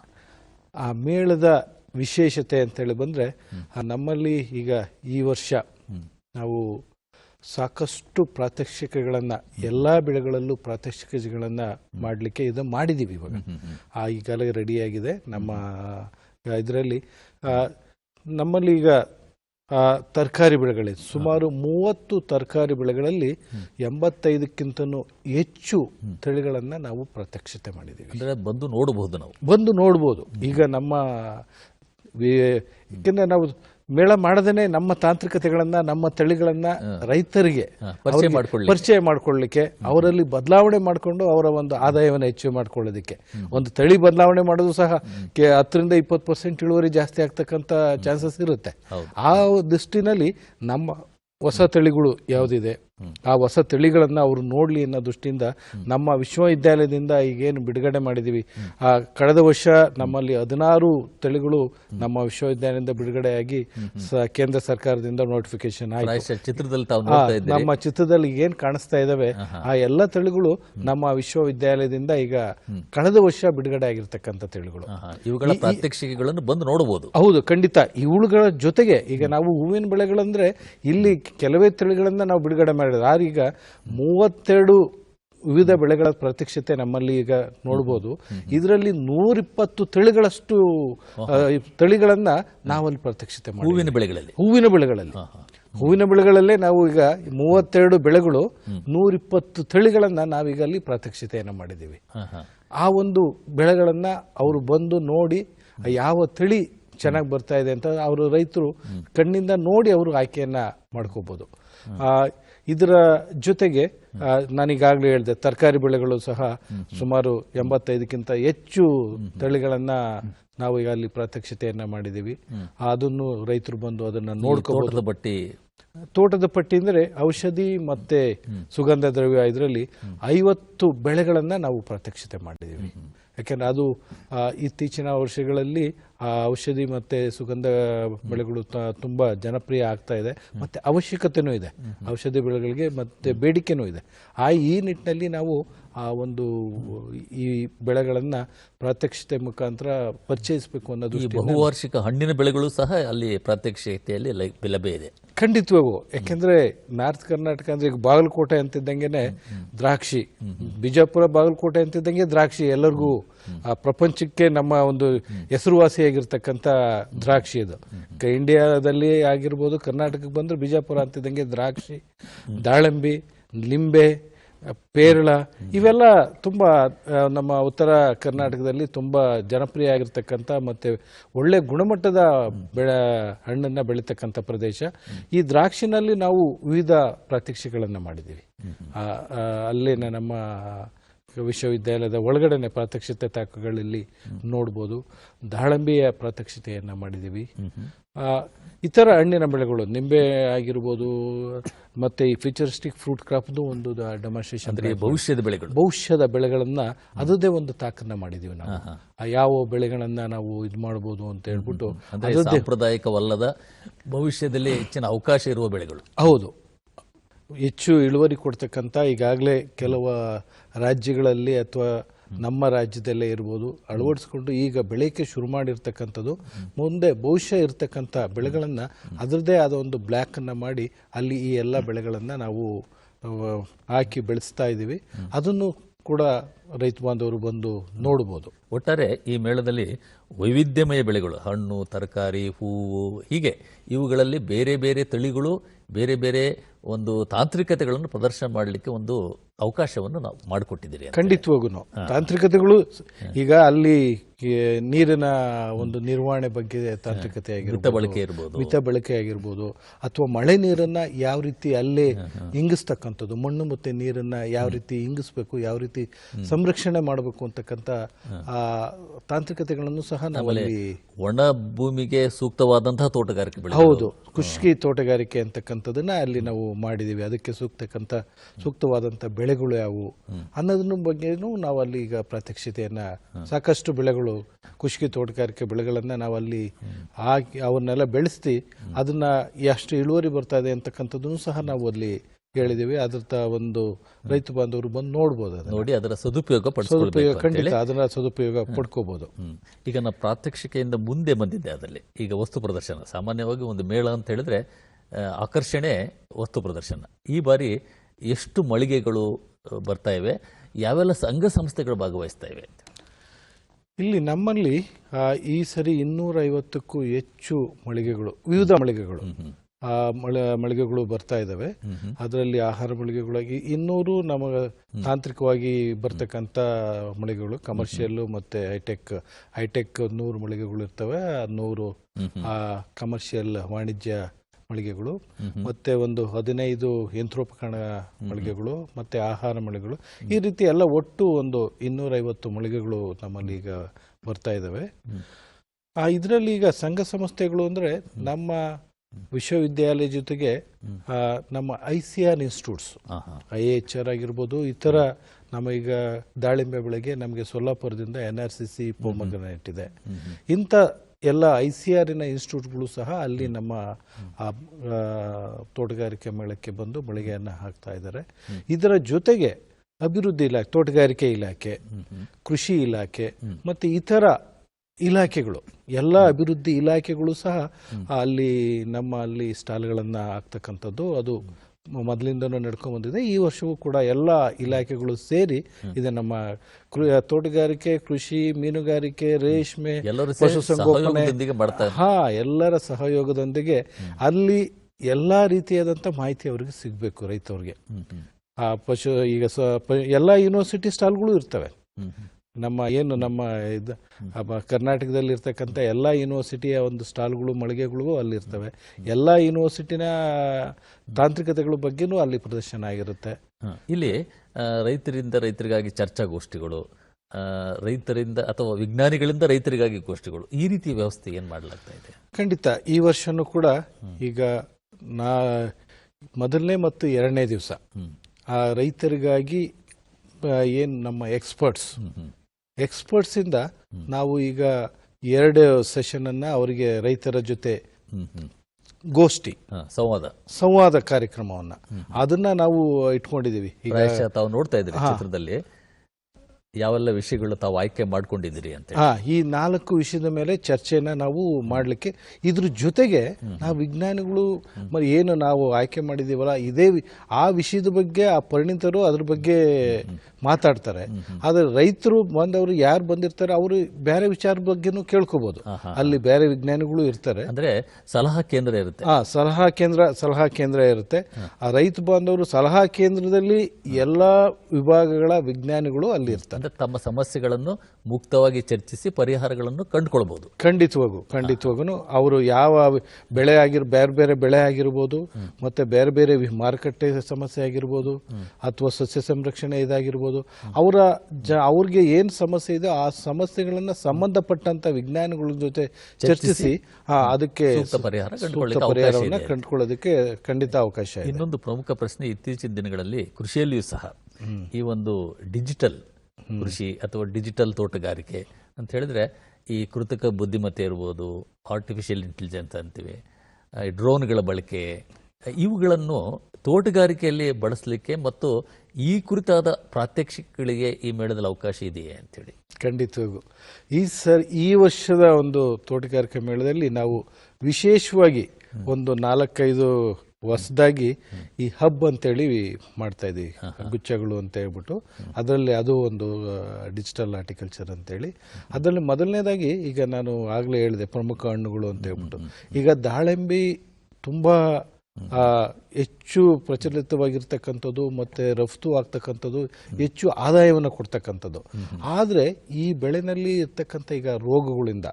ಆ ಮೇಳದ ವಿಶೇಷತೆ ಅಂತೇಳಿ ಬಂದರೆ ನಮ್ಮಲ್ಲಿ ಈಗ ಈ ವರ್ಷ ನಾವು ಸಾಕಷ್ಟು ಪ್ರಾತ್ಯಕ್ಷಿಕೆಗಳನ್ನು ಎಲ್ಲ ಬೆಳೆಗಳಲ್ಲೂ ಪ್ರಾತ್ಯಕ್ಷಿಕೆಗಳನ್ನು ಮಾಡಲಿಕ್ಕೆ ಇದು ಮಾಡಿದ್ದೀವಿ ಇವಾಗ. ಆ ಈಗಾಗಲೇ ರೆಡಿಯಾಗಿದೆ. ನಮ್ಮ ಇದರಲ್ಲಿ ನಮ್ಮಲ್ಲಿ ಈಗ ತರಕಾರಿ ಬೆಳೆಗಳಿದೆ ಸುಮಾರು ಮೂವತ್ತು ತರಕಾರಿ ಬೆಳೆಗಳಲ್ಲಿ ಎಂಬತ್ತೈದಕ್ಕಿಂತನೂ ಹೆಚ್ಚು ತಳಿಗಳನ್ನು ನಾವು ಪ್ರತ್ಯಕ್ಷತೆ ಮಾಡಿದ್ದೀವಿ. ಅಂದ್ರೆ ಬಂದು ನೋಡಬಹುದು ನಾವು. ಬಂದು ನೋಡ್ಬೋದು. ಈಗ ನಮ್ಮ ಏಕೆಂದರೆ ನಾವು ಮೇಳ ಮಾಡದೇನೆ ನಮ್ಮ ತಾಂತ್ರಿಕತೆಗಳನ್ನ ನಮ್ಮ ತಳಿಗಳನ್ನ ರೈತರಿಗೆ ಪರಿಚಯ ಮಾಡ್ಕೊಳ್ಳಿಕ್ಕೆ. ಅವರಲ್ಲಿ ಬದಲಾವಣೆ ಮಾಡಿಕೊಂಡು ಅವರ ಒಂದು ಆದಾಯವನ್ನು ಹೆಚ್ಚು ಮಾಡ್ಕೊಳ್ಳೋದಿಕ್ಕೆ. ಒಂದು ತಳಿ ಬದಲಾವಣೆ ಮಾಡೋದು ಸಹ ಕೆ- ಹತ್ತರಿಂದ ಇಪ್ಪತ್ತು ಪರ್ಸೆಂಟ್ ಇಳುವರಿ ಜಾಸ್ತಿ ಆಗ್ತಕ್ಕಂಥ ಚಾನ್ಸಸ್ ಇರುತ್ತೆ. ಆ ದೃಷ್ಟಿನಲ್ಲಿ ನಮ್ಮ ಹೊಸ ತಳಿಗಳು ಯಾವುದಿದೆ? ಆ ಹೊಸ ತಳಿಗಳನ್ನು ಅವರು ನೋಡಲಿ ಅನ್ನೋ ದೃಷ್ಟಿಯಿಂದ ನಮ್ಮ ವಿಶ್ವವಿದ್ಯಾಲಯದಿಂದ ಈಗೇನು ಬಿಡುಗಡೆ ಮಾಡಿದ್ದೀವಿ ಆ ಕಳೆದ ವರ್ಷ ನಮ್ಮಲ್ಲಿ ಹದಿನಾರು ತಳಿಗಳು ನಮ್ಮ ವಿಶ್ವವಿದ್ಯಾಲಯದಿಂದ ಬಿಡುಗಡೆಯಾಗಿ ಕೇಂದ್ರ ಸರ್ಕಾರದಿಂದ ನೋಟಿಫಿಕೇಶನ್ ಆಯಿತು. ಚಿತ್ರದಲ್ಲಿ ನಮ್ಮ ಚಿತ್ರದಲ್ಲಿ ಏನ್ ಕಾಣಿಸ್ತಾ ಇದಾವೆ ಆ ಎಲ್ಲ ತಳಿಗಳು ನಮ್ಮ ವಿಶ್ವವಿದ್ಯಾಲಯದಿಂದ ಈಗ ಕಳೆದ ವರ್ಷ ಬಿಡುಗಡೆ ಆಗಿರ್ತಕ್ಕಂಥ ತಳಿಗಳು. ಇವುಗಳ ಪ್ರಾತ್ಯಕ್ಷಿಕೆಗಳನ್ನು ಬಂದು ನೋಡಬಹುದು ಹೌದು ಖಂಡಿತ. ಇವುಗಳ ಜೊತೆಗೆ ಈಗ ನಾವು ಹೂವಿನ ಬೆಳೆಗಳಂದ್ರೆ ಇಲ್ಲಿ ಕೆಲವೇ ತಳಿಗಳನ್ನ ನಾವು ಬಿಡುಗಡೆ ಮಾಡಿರೋದು ಆರೀಗ ಮೂವತ್ತೆರಡು ವಿವಿಧ ಬೆಳೆಗಳ ಪ್ರತ್ಯಕ್ಷತೆ ನಮ್ಮಲ್ಲಿ ಈಗ ನೋಡ್ಬೋದು. ಇದರಲ್ಲಿ ನೂರಿಪ್ಪತ್ತು ತಳಿಗಳಷ್ಟು ತಳಿಗಳನ್ನು ನಾವಲ್ಲಿ ಪ್ರತ್ಯಕ್ಷತೆ ಮಾಡಿ ಹೂವಿನ ಬೆಳೆಗಳಲ್ಲಿ. ಹೂವಿನ ಬೆಳೆಗಳಲ್ಲಿ. ಹೂವಿನ ಬೆಳೆಗಳಲ್ಲೇ ನಾವು ಈಗ ಮೂವತ್ತೆರಡು ಬೆಳೆಗಳು ನೂರಿಪ್ಪತ್ತು ತಳಿಗಳನ್ನು ನಾವೀಗ ಅಲ್ಲಿ ಪ್ರಾತ್ಯಕ್ಷಿತೆಯನ್ನು ಮಾಡಿದ್ದೀವಿ. ಆ ಒಂದು ಬೆಳೆಗಳನ್ನು ಅವರು ಬಂದು ನೋಡಿ ಯಾವ ತಳಿ ಚೆನ್ನಾಗಿ ಬರ್ತಾ ಇದೆ ಅಂತ ಅವರು ರೈತರು ಕಣ್ಣಿಂದ ನೋಡಿ ಅವರು ಆಯ್ಕೆಯನ್ನು ಮಾಡ್ಕೋಬೋದು. ಆ, ಇದರ ಜೊತೆಗೆ ನಾನೀಗಾಗಲೇ ಹೇಳಿದೆ ತರಕಾರಿ ಬೆಳೆಗಳು ಸಹ ಸುಮಾರು ಎಂಬತ್ತೈದಕ್ಕಿಂತ ಹೆಚ್ಚು ತಳಿಗಳನ್ನು ನಾವು ಈಗ ಅಲ್ಲಿ ಪ್ರಾತ್ಯಕ್ಷಿತೆಯನ್ನ ಮಾಡಿದ್ದೀವಿ. ಅದನ್ನು ರೈತರು ಬಂದು ಅದನ್ನ ನೋಡ್ಕೋಬಹುದು ಬಟ್ಟಿ ತೋಟದ ಪಟ್ಟಿ. ಅಂದರೆ ಔಷಧಿ ಮತ್ತೆ ಸುಗಂಧ ದ್ರವ್ಯ ಇದರಲ್ಲಿ ಐವತ್ತು ಬೆಳೆಗಳನ್ನು ನಾವು ಪ್ರಾತ್ಯಕ್ಷತೆ ಮಾಡಿದ್ದೀವಿ. ಯಾಕೆಂದ್ರೆ ಅದು ಇತ್ತೀಚಿನ ವರ್ಷಗಳಲ್ಲಿ ಆ ಔಷಧಿ ಮತ್ತೆ ಸುಗಂಧ ಬೆಳೆಗಳು ತುಂಬಾ ಜನಪ್ರಿಯ ಆಗ್ತಾ ಇದೆ. ಮತ್ತೆ ಅವಶ್ಯಕತೆನೂ ಇದೆ. ಔಷಧಿ ಬೆಳೆಗಳಿಗೆ ಮತ್ತೆ ಬೇಡಿಕೆನೂ ಇದೆ. ಆ ಈ ನಿಟ್ಟಿನಲ್ಲಿ ನಾವು ಆ ಒಂದು ಈ ಬೆಳೆಗಳನ್ನ ಪ್ರಾತ್ಯಕ್ಷತೆ ಮುಖಾಂತರ ಪರಿಚಯಿಸಬೇಕು ಅನ್ನೋದು ಈ ಬಹುವಾರ್ಷಿಕ ಹಣ್ಣಿನ ಬೆಳೆಗಳು ಸಹ ಅಲ್ಲಿ ಪ್ರಾತ್ಯಕ್ಷಿಕೆಯಲ್ಲಿ ಲೈ- ಲಭ್ಯ ಇದೆ. ಖಂಡಿತವಾಗೂ. ಯಾಕೆಂದ್ರೆ ನಾರ್ತ್ ಕರ್ನಾಟಕ ಅಂದ್ರೆ ಈಗ ಬಾಗಲಕೋಟೆ ಅಂತಿದ್ದಂಗೆನೆ ದ್ರಾಕ್ಷಿ. ಬಿಜಾಪುರ ಬಾಗಲಕೋಟೆ ಅಂತಿದ್ದಂಗೆ ದ್ರಾಕ್ಷಿ ಎಲ್ಲರಿಗೂ ಪ್ರಪಂಚಕ್ಕೆ ನಮ್ಮ ಒಂದು ಹೆಸರುವಾಸಿಯಾಗಿರ್ತಕ್ಕಂಥ ದ್ರಾಕ್ಷಿ ಇದು ಇಂಡಿಯಾದಲ್ಲಿ ಆಗಿರ್ಬೋದು ಕರ್ನಾಟಕಕ್ಕೆ ಬಂದ್ರೆ ಬಿಜಾಪುರ ಅಂತಿದ್ದಂಗೆ ದ್ರಾಕ್ಷಿ ದಾಳಂಬಿ ಲಿಂಬೆ ಆ, ಪೇರಳ ಇವೆಲ್ಲ ತುಂಬ ನಮ್ಮ ಉತ್ತರ ಕರ್ನಾಟಕದಲ್ಲಿ ತುಂಬ ಜನಪ್ರಿಯ ಆಗಿರ್ತಕ್ಕಂಥ ಮತ್ತು ಒಳ್ಳೆ ಗುಣಮಟ್ಟದ ಬೆಳೆ ಹಣ್ಣನ್ನು ಬೆಳೀತಕ್ಕಂಥ ಪ್ರದೇಶ. ಈ ದ್ರಾಕ್ಷಿನಲ್ಲಿ ನಾವು ವಿವಿಧ ಪ್ರತೀಕ್ಷೆಗಳನ್ನು ಮಾಡಿದ್ದೀವಿ. ಆ, ಆ, ಅಲ್ಲಿನ ನಮ್ಮ ವಿಶ್ವವಿದ್ಯಾಲಯದ ಒಳಗಡೆನೆ ಪ್ರಾತ್ಯಕ್ಷಿತೆ ತಾಕಗಳಲ್ಲಿ ನೋಡ್ಬೋದು. ದಾಳಂಬೆಯ ಪ್ರಾತ್ಯಕ್ಷಿತೆಯನ್ನು ಮಾಡಿದ್ದೀವಿ. ಇತರ ಹಣ್ಣಿನ ಬೆಳೆಗಳು ನಿಂಬೆ ಆಗಿರ್ಬೋದು ಮತ್ತೆ ಈ ಫ್ಯೂಚರಿಸ್ಟಿಕ್ ಫ್ರೂಟ್ ಕ್ರಾಪ್ದು ಒಂದು ಡೆಮಾನ್ಸ್ಟ್ರೇಷನ್ ಅಂದ್ರೆ ಭವಿಷ್ಯದ ಬೆಳೆಗಳು. ಭವಿಷ್ಯದ ಬೆಳೆಗಳನ್ನು ಅದರದೇ ಒಂದು ತಾಕನ್ನ ಮಾಡಿದೀವಿ ನಾವು. ಯಾವ ಬೆಳೆಗಳನ್ನು ನಾವು ಇದು ಮಾಡ್ಬೋದು ಅಂತ ಹೇಳ್ಬಿಟ್ಟು ಸಾಂಪ್ರದಾಯಿಕವಲ್ಲದ ಭವಿಷ್ಯದಲ್ಲಿ ಹೆಚ್ಚಿನ ಅವಕಾಶ ಇರುವ ಬೆಳೆಗಳು. ಹೌದು. ಹೆಚ್ಚು ಇಳುವರಿ ಕೊಡ್ತಕ್ಕಂಥ ಈಗಾಗಲೇ ಕೆಲವು ರಾಜ್ಯಗಳಲ್ಲಿ ಅಥವಾ ನಮ್ಮ ರಾಜ್ಯದಲ್ಲೇ ಇರ್ಬೋದು ಅಳವಡಿಸ್ಕೊಂಡು ಈಗ ಬೆಳೆಯಕ್ಕೆ ಶುರು ಮಾಡಿರ್ತಕ್ಕಂಥದ್ದು. ಮುಂದೆ ಭವಿಷ್ಯ ಇರ್ತಕ್ಕಂಥ ಬೆಳೆಗಳನ್ನು ಅದರದ್ದೇ ಆದ ಒಂದು ಬ್ಲ್ಯಾಕನ್ನು ಮಾಡಿ ಅಲ್ಲಿ ಈ ಎಲ್ಲ ಬೆಳೆಗಳನ್ನು ನಾವು ಹಾಕಿ ಬೆಳೆಸ್ತಾ ಇದ್ದೀವಿ. ಅದನ್ನು ಕೂಡ ರೈತ ಬಾಂಧವರು ಬಂದು ನೋಡ್ಬೋದು. ಒಟ್ಟಾರೆ ಈ ಮೇಳದಲ್ಲಿ ವೈವಿಧ್ಯಮಯ ಬೆಳೆಗಳು, ಹಣ್ಣು, ತರಕಾರಿ, ಹೂವು ಹೀಗೆ ಇವುಗಳಲ್ಲಿ ಬೇರೆ ಬೇರೆ ತಳಿಗಳು, ಬೇರೆ ಬೇರೆ ಒಂದು ತಾಂತ್ರಿಕತೆಗಳನ್ನು ಪ್ರದರ್ಶನ ಮಾಡಲಿಕ್ಕೆ ಒಂದು ಅವಕಾಶವನ್ನು ನಾವು ಮಾಡಿಕೊಟ್ಟಿದ್ದೀರಿ. ಖಂಡಿತವಾಗೂ ತಾಂತ್ರಿಕತೆಗಳು ಈಗ ಅಲ್ಲಿ ನೀರಿನ ಒಂದು ನಿರ್ವಹಣೆ ಬಗ್ಗೆ ತಾಂತ್ರಿಕತೆ ಆಗಿರ್ಬೋದು ಬಳಕೆ ಇರ್ಬೋದು. ಮಿತ ಬಳಕೆ ಆಗಿರ್ಬೋದು ಅಥವಾ ಮಳೆ ನೀರನ್ನ ಯಾವ ರೀತಿ ಅಲ್ಲೇ ಇಂಗಿಸ್ತಕ್ಕಂಥದ್ದು ಮಣ್ಣು ಮತ್ತೆ ನೀರನ್ನ ಯಾವ ರೀತಿ ಇಂಗಿಸ್ಬೇಕು ಯಾವ ರೀತಿ ಸಂರಕ್ಷಣೆ ಮಾಡಬೇಕು ಅಂತಕ್ಕಂಥ ಆ ತಾಂತ್ರಿಕತೆಗಳನ್ನು ಸಹ ನಾವು ಅಲ್ಲಿ ಒಣ ಭೂಮಿಗೆ ಸೂಕ್ತವಾದಂತಹ ತೋಟಗಾರಿಕೆ ಹೌದು ಖುಷ್ಕಿ ತೋಟಗಾರಿಕೆ ಅಂತಕ್ಕಂಥದ್ದನ್ನ ಅಲ್ಲಿ ನಾವು ಮಾಡಿದೀವಿ. ಅದಕ್ಕೆ ಸೂಕ್ತಕ್ಕಂಥ ಸೂಕ್ತವಾದಂಥ ಬೆಳೆಗಳು ಯಾವುವು? ಅನ್ನೋದನ್ನ ಬಗ್ಗೆನೂ ನಾವು ಅಲ್ಲಿ ಈಗ ಪ್ರಾತ್ಯಕ್ಷಿತೆಯನ್ನ ಸಾಕಷ್ಟು ಬೆಳೆಗಳು ಖುಷ್ಕಿ ತೋಟಗಾರಿಕೆ ಬೆಳೆಗಳನ್ನು ನಾವು ಅಲ್ಲಿ ಹಾಕಿ ಅವನ್ನೆಲ್ಲ ಬೆಳೆಸಿ ಅದನ್ನು ಎಷ್ಟು ಇಳುವರಿ ಬರ್ತಾ ಇದೆ ಅಂತಕ್ಕಂಥದ್ದನ್ನು ಸಹ ನಾವು ಅಲ್ಲಿ ಹೇಳಿದ್ದೀವಿ ಅದ್ರ ಒಂದು ರೈತ ಬಾಂಧವರು ಬಂದು ನೋಡ್ಬೋದು ನೋಡಿ ಅದರ ಸದುಪಯೋಗ ಸದುಪಯೋಗ ಖಂಡಿತ ಅದನ್ನ ಸದುಪಯೋಗ ಪಡ್ಕೋಬಹುದು ಈಗ ನಾವು ಪ್ರಾತ್ಯಕ್ಷಿಕೆಯಿಂದ ಮುಂದೆ ಬಂದಿದ್ದೆ ಅದರಲ್ಲಿ. ಈಗ ವಸ್ತು ಪ್ರದರ್ಶನ. ಸಾಮಾನ್ಯವಾಗಿ ಒಂದು ಮೇಳ ಅಂತ ಹೇಳಿದ್ರೆ ಆಕರ್ಷಣೆ ವಸ್ತು ಪ್ರದರ್ಶನ. ಈ ಬಾರಿ ಎಷ್ಟು ಮಳಿಗೆಗಳು ಬರ್ತಾ ಇವೆ ಯಾವೆಲ್ಲ ಸಂಘ ಸಂಸ್ಥೆಗಳು ಭಾಗವಹಿಸ್ತಾ ಇವೆ? ಇಲ್ಲಿ ನಮ್ಮಲ್ಲಿ ಈ ಸರಿ ಇನ್ನೂರ ಐವತ್ತಕ್ಕೂ ಹೆಚ್ಚು ಮಳಿಗೆಗಳು ವಿವಿಧ ಮಳಿಗೆಗಳು ಆ ಮಳ ಮಳಿಗೆಗಳು ಬರ್ತಾ ಇದ್ದಾವೆ ಅದರಲ್ಲಿ ಆಹಾರ ಮಳಿಗೆಗಳಾಗಿ ಇನ್ನೂರು ನಮಗೆ ತಾಂತ್ರಿಕವಾಗಿ ಬರ್ತಕ್ಕಂಥ ಮಳಿಗೆಗಳು ಕಮರ್ಷಿಯಲ್ಲು ಮತ್ತೆ ಹೈಟೆಕ್ ಹೈಟೆಕ್ ನೂರು ಮಳಿಗೆಗಳು ಇರ್ತವೆ. ನೂರು ಆ ಕಮರ್ಷಿಯಲ್ ವಾಣಿಜ್ಯ ಮಳಿಗೆಗಳು ಮತ್ತೆ ಒಂದು ಹದಿನೈದು ಯಂತ್ರೋಪಕರಣ ಮಳಿಗೆಗಳು ಮತ್ತೆ ಆಹಾರ ಮಳಿಗೆಗಳು. ಈ ರೀತಿ ಎಲ್ಲ ಒಟ್ಟು ಒಂದು ಇನ್ನೂರೈವತ್ತು ಮಳಿಗೆಗಳು ನಮ್ಮಲ್ಲಿ ಈಗ ಬರ್ತಾ ಇದ್ದಾವೆ ಆ ಇದರಲ್ಲಿ ಈಗ ಸಂಘ ಸಂಸ್ಥೆಗಳು ಅಂದ್ರೆ ನಮ್ಮ ವಿಶ್ವವಿದ್ಯಾಲಯ ಜೊತೆಗೆ ನಮ್ಮ I C R institutes I H R ಆಗಿರ್ಬೋದು ಇತರ ನಮ್ಮ ಈಗ ದಾಳಿಂಬೆ ಬೆಳೆಗೆ ನಮಗೆ ಸೊಲ್ಲಾಪುರದಿಂದ N R C C pomegranate ಇದೆ. ಇಂಥ ಎಲ್ಲ ಐ ಸಿ ಆರಿನ ಇನ್ಸ್ಟಿಟ್ಯೂಟ್ಗಳು ಸಹ ಅಲ್ಲಿ ನಮ್ಮ ತೋಟಗಾರಿಕೆ ಮೇಳಕ್ಕೆ ಬಂದು ಮಳಿಗೆಯನ್ನು ಹಾಕ್ತಾ ಇದ್ದಾರೆ. ಇದರ ಜೊತೆಗೆ ಅಭಿವೃದ್ಧಿ ಇಲಾಖೆ ತೋಟಗಾರಿಕೆ ಇಲಾಖೆ ಕೃಷಿ ಇಲಾಖೆ ಮತ್ತು ಇತರ ಇಲಾಖೆಗಳು ಎಲ್ಲ ಅಭಿವೃದ್ಧಿ ಇಲಾಖೆಗಳು ಸಹ ಅಲ್ಲಿ ನಮ್ಮ ಅಲ್ಲಿ ಸ್ಟಾಲ್ಗಳನ್ನು ಹಾಕ್ತಕ್ಕಂಥದ್ದು. ಅದು ಮೊದಲಿಂದನೂ ನಡ್ಕೊಂಡ್ ಬಂದಿದೆ ಈ ವರ್ಷವೂ ಕೂಡ ಎಲ್ಲ ಇಲಾಖೆಗಳು ಸೇರಿ ಇದು ನಮ್ಮ ತೋಟಗಾರಿಕೆ ಕೃಷಿ ಮೀನುಗಾರಿಕೆ ರೇಷ್ಮೆ ಪಶುಸಂಗೋಪನೆ ಹಾ ಎಲ್ಲರ ಸಹಯೋಗದೊಂದಿಗೆ ಅಲ್ಲಿ ಎಲ್ಲಾ ರೀತಿಯಾದಂಥ ಮಾಹಿತಿ ಅವರಿಗೆ ಸಿಗಬೇಕು ರೈತವ್ರಿಗೆ. ಆ ಪಶು ಈಗ ಸ ಎಲ್ಲ ಯೂನಿವರ್ಸಿಟಿ ಸ್ಟಾಲ್ಗಳು ಇರ್ತವೆ. ನಮ್ಮ ಏನು ನಮ್ಮ ಇದು ಕರ್ನಾಟಕದಲ್ಲಿ ಇರ್ತಕ್ಕಂಥ ಎಲ್ಲ ಯೂನಿವರ್ಸಿಟಿಯ ಒಂದು ಸ್ಟಾಲ್ಗಳು ಮಳಿಗೆಗಳು ಅಲ್ಲಿ ಇರ್ತವೆ ಎಲ್ಲ ಯೂನಿವರ್ಸಿಟಿನ ತಾಂತ್ರಿಕತೆಗಳ ಬಗ್ಗೆನೂ ಅಲ್ಲಿ ಪ್ರದರ್ಶನ ಆಗಿರುತ್ತೆ. ಇಲ್ಲಿ ರೈತರಿಂದ ರೈತರಿಗಾಗಿ ಚರ್ಚಾಗೋಷ್ಠಿಗಳು ರೈತರಿಂದ ಅಥವಾ ವಿಜ್ಞಾನಿಗಳಿಂದ ರೈತರಿಗಾಗಿ ಗೋಷ್ಠಿಗಳು ಈ ರೀತಿಯ ವ್ಯವಸ್ಥೆ ಏನು ಮಾಡಲಾಗ್ತಾ ಇದೆ? ಖಂಡಿತ. ಈ ವರ್ಷನೂ ಕೂಡ ಈಗ ನಾ ಮೊದಲನೇ ಮತ್ತು ಎರಡನೇ ದಿವಸ ಆ ರೈತರಿಗಾಗಿ ಏನು ನಮ್ಮ ಎಕ್ಸ್ಪರ್ಟ್ಸ್ ಎಕ್ಸ್ಪರ್ಟ್ಸಿಂದ ನಾವು ಈಗ ಎರಡು ಸೆಷನ್ ಅವರಿಗೆ ರೈತರ ಜೊತೆ ಗೋಷ್ಠಿ ಸಂವಾದ. ಸಂವಾದ ಕಾರ್ಯಕ್ರಮವನ್ನ. ಅದನ್ನ ನಾವು ಇಟ್ಕೊಂಡಿದೀವಿ. ತಾವು ನೋಡ್ತಾ ಇದ್ರಿ ಚಿತ್ರದಲ್ಲಿ. ಯಾವೆಲ್ಲ ವಿಷಯಗಳು ತಾವು ಆಯ್ಕೆ ಮಾಡ್ಕೊಂಡಿದ್ದೀರಿ ಅಂತ. ಹಾ ಈ ನಾಲ್ಕು ವಿಷಯದ ಮೇಲೆ ಚರ್ಚೆನ ನಾವು ಮಾಡಲಿಕ್ಕೆ ಇದ್ರ ಜೊತೆಗೆ ನಾವು ವಿಜ್ಞಾನಿಗಳು మరి ಏನು ನಾವು ಆಯ್ಕೆ ಮಾಡಿದ್ದೀವಲ್ಲ ಇದೇ ಆ ವಿಷಯದ ಬಗ್ಗೆ ಆ ಪರಿಣಿತರು ಅದ್ರ ಬಗ್ಗೆ ಮಾತಾಡ್ತಾರೆ. ಆದರೆ ರೈತರು ಬಂದವರು ಯಾರು ಬಂದಿರ್ತಾರೆ ಅವರು ಬೇರೆ ವಿಚಾರ ಬಗ್ಗೆನೂ ಕೇಳ್ಕೋಬಹುದು ಅಲ್ಲಿ ಬೇರೆ ವಿಜ್ಞಾನಿಗಳು ಇರ್ತಾರೆ. ಅಂದ್ರೆ ಸಲಹಾ ಕೇಂದ್ರ ಇರುತ್ತೆ. ಆ ಸಲಹಾ ಕೇಂದ್ರ ಸಲಹಾ ಕೇಂದ್ರ ಇರುತ್ತೆ. ಆ ರೈತ ಬಾಂಧವರು ಸಲಹಾ ಕೇಂದ್ರದಲ್ಲಿ ಎಲ್ಲಾ ವಿಭಾಗಗಳ ವಿಜ್ಞಾನಿಗಳು ಅಲ್ಲಿ ಇರ್ತಾರೆ. ತಮ್ಮ ಸಮಸ್ಯೆಗಳನ್ನು ಮುಕ್ತವಾಗಿ ಚರ್ಚಿಸಿ ಪರಿಹಾರಗಳನ್ನು ಕಂಡುಕೊಳ್ಬಹುದು ಖಂಡಿತವಾಗೂ ಖಂಡಿತವಾಗೂ ಅವರು ಯಾವ ಬೆಳೆ ಆಗಿರ್ ಬೇರೆ ಬೇರೆ ಬೆಳೆ ಆಗಿರ್ಬೋದು ಮತ್ತೆ ಬೇರೆ ಬೇರೆ ಮಾರುಕಟ್ಟೆ ಸಮಸ್ಯೆ ಆಗಿರ್ಬೋದು ಅಥವಾ ಸಸ್ಯ ಸಂರಕ್ಷಣೆ ಇದಾಗಿರ್ಬೋದು ಅವರ ಜ ಅವ್ರಿಗೆ ಏನು ಸಮಸ್ಯೆ ಇದೆ ಆ ಸಮಸ್ಯೆಗಳನ್ನು ಸಂಬಂಧಪಟ್ಟಂಥ ವಿಜ್ಞಾನಿಗಳ ಜೊತೆ ಚರ್ಚಿಸಿ ಅದಕ್ಕೆ ಪರಿಹಾರ ಪರಿಹಾರವನ್ನ ಕಂಡುಕೊಳ್ಳೋದಕ್ಕೆ ಖಂಡಿತ ಅವಕಾಶ ಇನ್ನೊಂದು ಪ್ರಮುಖ ಪ್ರಶ್ನೆ ಇತ್ತೀಚಿನ ದಿನಗಳಲ್ಲಿ ಕೃಷಿಯಲ್ಲಿಯೂ ಸಹ ಈ ಒಂದು ಡಿಜಿಟಲ್ ಕೃಷಿ ಅಥವಾ ಡಿಜಿಟಲ್ ತೋಟಗಾರಿಕೆ ಅಂತ ಹೇಳಿದ್ರೆ ಈ ಕೃತಕ ಬುದ್ಧಿಮತ್ತೆ ಇರ್ಬೋದು ಆರ್ಟಿಫಿಷಿಯಲ್ ಇಂಟೆಲಿಜೆನ್ಸ್ ಅಂತೀವಿ ಡ್ರೋನ್ಗಳ ಬಳಕೆ ಇವುಗಳನ್ನು ತೋಟಗಾರಿಕೆಯಲ್ಲಿ ಬಳಸಲಿಕ್ಕೆ ಮತ್ತು ಈ ಕುರಿತಾದ ಪ್ರಾತ್ಯಕ್ಷಿಕಗಳಿಗೆ ಈ ಮೇಳದಲ್ಲಿ ಅವಕಾಶ ಇದೆಯೇ ಅಂತೇಳಿ. ಖಂಡಿತವಾಗೂ ಈ ಸರ್ ಈ ವರ್ಷದ ಒಂದು ತೋಟಗಾರಿಕೆ ಮೇಳದಲ್ಲಿ ನಾವು ವಿಶೇಷವಾಗಿ ಒಂದು ನಾಲ್ಕೈದು ಹೊಸದಾಗಿ ಈ ಹಬ್ ಅಂತೇಳಿ ಮಾಡ್ತಾ ಇದ್ದೀವಿ ಗುಚ್ಚಗಳು ಅಂತ ಹೇಳ್ಬಿಟ್ಟು. ಅದರಲ್ಲಿ ಅದು ಒಂದು ಡಿಜಿಟಲ್ ಆರ್ಟಿಕಲ್ಚರ್ ಅಂತೇಳಿ. ಅದರಲ್ಲಿ ಮೊದಲನೇದಾಗಿ ಈಗ ನಾನು ಆಗಲೇ ಹೇಳಿದೆ ಪ್ರಮುಖ ಹಣ್ಣುಗಳು ಅಂತ ಹೇಳ್ಬಿಟ್ಟು. ಈಗ ದಾಳಿಂಬೆ ತುಂಬ ಹೆಚ್ಚು ಪ್ರಚಲಿತವಾಗಿರ್ತಕ್ಕಂಥದ್ದು ಮತ್ತು ರಫ್ತು ಆಗ್ತಕ್ಕಂಥದ್ದು ಹೆಚ್ಚು ಆದಾಯವನ್ನು ಕೊಡ್ತಕ್ಕಂಥದ್ದು. ಆದರೆ ಈ ಬೆಳೆನಲ್ಲಿ ಇರ್ತಕ್ಕಂಥ ಈಗ ರೋಗಗಳಿಂದ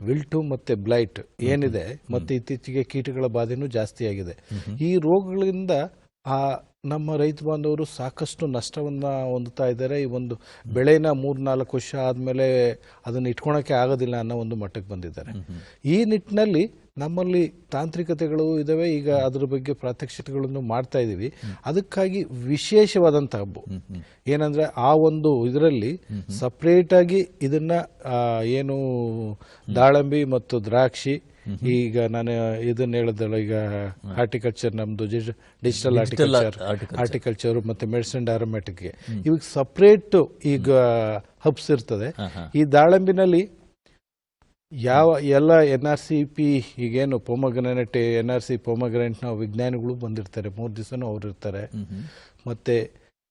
ವಿಲ್ಟು ಮತ್ತೆ ಬ್ಲೈಟ್ ಏನಿದೆ ಮತ್ತೆ ಇತ್ತೀಚೆಗೆ ಕೀಟಗಳ ಬಾಧೆನೂ ಜಾಸ್ತಿ ಆಗಿದೆ ಈ ರೋಗಗಳಿಂದ ಆ ನಮ್ಮ ರೈತ ಬಾಂಧವರು ಸಾಕಷ್ಟು ನಷ್ಟವನ್ನು ಹೊಂದುತ್ತಾ ಇದ್ದಾರೆ. ಈ ಒಂದು ಬೆಳೆನ ಮೂರ್ನಾಲ್ಕು ವರ್ಷ ಆದಮೇಲೆ ಅದನ್ನು ಇಟ್ಕೊಳಕ್ಕೆ ಆಗೋದಿಲ್ಲ ಅನ್ನೋ ಒಂದು ಮಟ್ಟಕ್ಕೆ ಬಂದಿದ್ದಾರೆ. ಈ ನಿಟ್ಟಿನಲ್ಲಿ ನಮ್ಮಲ್ಲಿ ತಾಂತ್ರಿಕತೆಗಳು ಇದಾವೆ. ಈಗ ಅದ್ರ ಬಗ್ಗೆ ಪ್ರಾತ್ಯಕ್ಷಿಕೆಗಳನ್ನು ಮಾಡ್ತಾ ಇದ್ದೀವಿ ಅದಕ್ಕಾಗಿ ವಿಶೇಷವಾದಂಥ ಹಬ್ಬ. ಏನಂದರೆ ಆ ಒಂದು ಇದರಲ್ಲಿ ಸಪ್ರೇಟಾಗಿ ಇದನ್ನ ಏನು ದಾಳಂಬಿ ಮತ್ತು ದ್ರಾಕ್ಷಿ ಈಗ ನಾನು ಇದನ್ನ ಹೇಳಿದಳ ಈಗ ಹಾರ್ಟಿಕಲ್ಚರ್ ನಮ್ದು ಡಿಜಿಟಲ್ ಹಾರ್ಟಿಕಲ್ಚರ್. ಹಾರ್ಟಿಕಲ್ಚರ್ ಮತ್ತೆ ಮೆಡಿಸಿನ್ ಡ್ಯಾರೋಮೆಟಿಕ್ ಇವಾಗ ಸಪ್ರೇಟ್ ಈಗ ಹಬ್ಸ್ ಇರ್ತದೆ. ಈ ದಾಳಂಬಿನಲ್ಲಿ ಯಾವ ಎಲ್ಲ ಎನ್ ಆರ್ ಸಿ ಪಿ ಈಗೇನು ಪೋಮಗ್ರಾನೆಟ್ ಎನ್ ಆರ್ ಸಿ ಪೊಮಗ್ರನೆಟ್ನ ವಿಜ್ಞಾನಿಗಳು ಬಂದಿರ್ತಾರೆ. ಮೂರು ದಿವಸನೂ ಅವ್ರು ಇರ್ತಾರೆ. ಮತ್ತೆ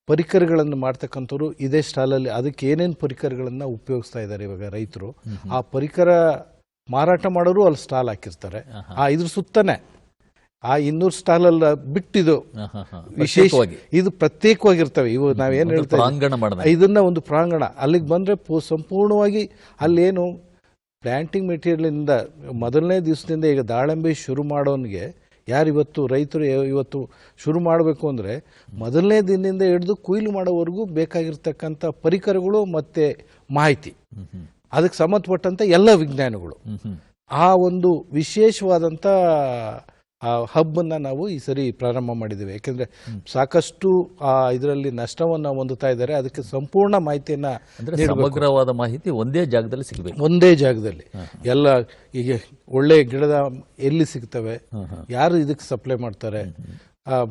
ಪರಿಕರಗಳನ್ನು ಮಾಡ್ತಕ್ಕಂಥವ್ರು ಇದೇ ಸ್ಟಾಲಲ್ಲಿ ಅದಕ್ಕೆ ಏನೇನು ಪರಿಕರಗಳನ್ನು ಉಪಯೋಗಿಸ್ತಾ ಇದ್ದಾರೆ ಇವಾಗ ರೈತರು. ಆ ಪರಿಕರ ಮಾರಾಟ ಮಾಡೋರು ಅಲ್ಲಿ ಸ್ಟಾಲ್ ಹಾಕಿರ್ತಾರೆ. ಆ ಇದ್ರ ಸುತ್ತನೇ ಆ ಇನ್ನೂರು ಸ್ಟಾಲ್ ಅಲ್ಲ ಬಿಟ್ಟಿದ್ದು. ವಿಶೇಷ ವಿಶೇಷವಾಗಿ ಇದು ಪ್ರತ್ಯೇಕವಾಗಿರ್ತವೆ. ಇವು ನಾವೇನು ಹೇಳ್ತೇವೆ ಇದನ್ನ ಒಂದು ಪ್ರಾಂಗಣ. ಅಲ್ಲಿಗೆ ಬಂದ್ರೆ ಪೂ- ಸಂಪೂರ್ಣವಾಗಿ ಅಲ್ಲೇನು ಪ್ಲಾಂಟಿಂಗ್ ಮೆಟೀರಿಯಲಿಂದ ಮೊದಲನೇ ದಿವಸದಿಂದ ಈಗ ದಾಳಿಂಬೆ ಶುರು ಮಾಡೋನಿಗೆ ಯಾರು ಇವತ್ತು ರೈತರು ಇವತ್ತು ಶುರು ಮಾಡಬೇಕು ಅಂದರೆ ಮೊದಲನೇ ದಿನದಿಂದ ಹಿಡಿದು ಕೊಯ್ಲು ಮಾಡೋವರೆಗೂ ಬೇಕಾಗಿರ್ತಕ್ಕಂಥ ಪರಿಕರಗಳು ಮತ್ತು ಮಾಹಿತಿ. ಅದಕ್ಕೆ ಸಂಬಂಧಪಟ್ಟಂಥ ಎಲ್ಲ ವಿಜ್ಞಾನಿಗಳು. ಆ ಒಂದು ವಿಶೇಷವಾದಂಥ ಆ ಹಬ್ಬನ್ನ ನಾವು ಈ ಸರಿ ಪ್ರಾರಂಭ ಮಾಡಿದ್ದೇವೆ. ಯಾಕೆಂದ್ರೆ ಸಾಕಷ್ಟು ಆ ಇದರಲ್ಲಿ ನಷ್ಟವನ್ನ ಹೊಂದುತ್ತಾ ಇದ್ದಾರೆ. ಅದಕ್ಕೆ ಸಂಪೂರ್ಣ ಮಾಹಿತಿಯನ್ನ ಸಮಗ್ರವಾದ ಮಾಹಿತಿ ಒಂದೇ ಜಾಗದಲ್ಲಿ ಸಿಗಬೇಕು. ಒಂದೇ ಜಾಗದಲ್ಲಿ. ಎಲ್ಲ ಈಗ ಒಳ್ಳೆ ಗಿಡದ ಎಲ್ಲಿ ಸಿಗ್ತವೆ? ಯಾರು ಇದಕ್ಕೆ ಸಪ್ಲೈ ಮಾಡ್ತಾರೆ? ಆ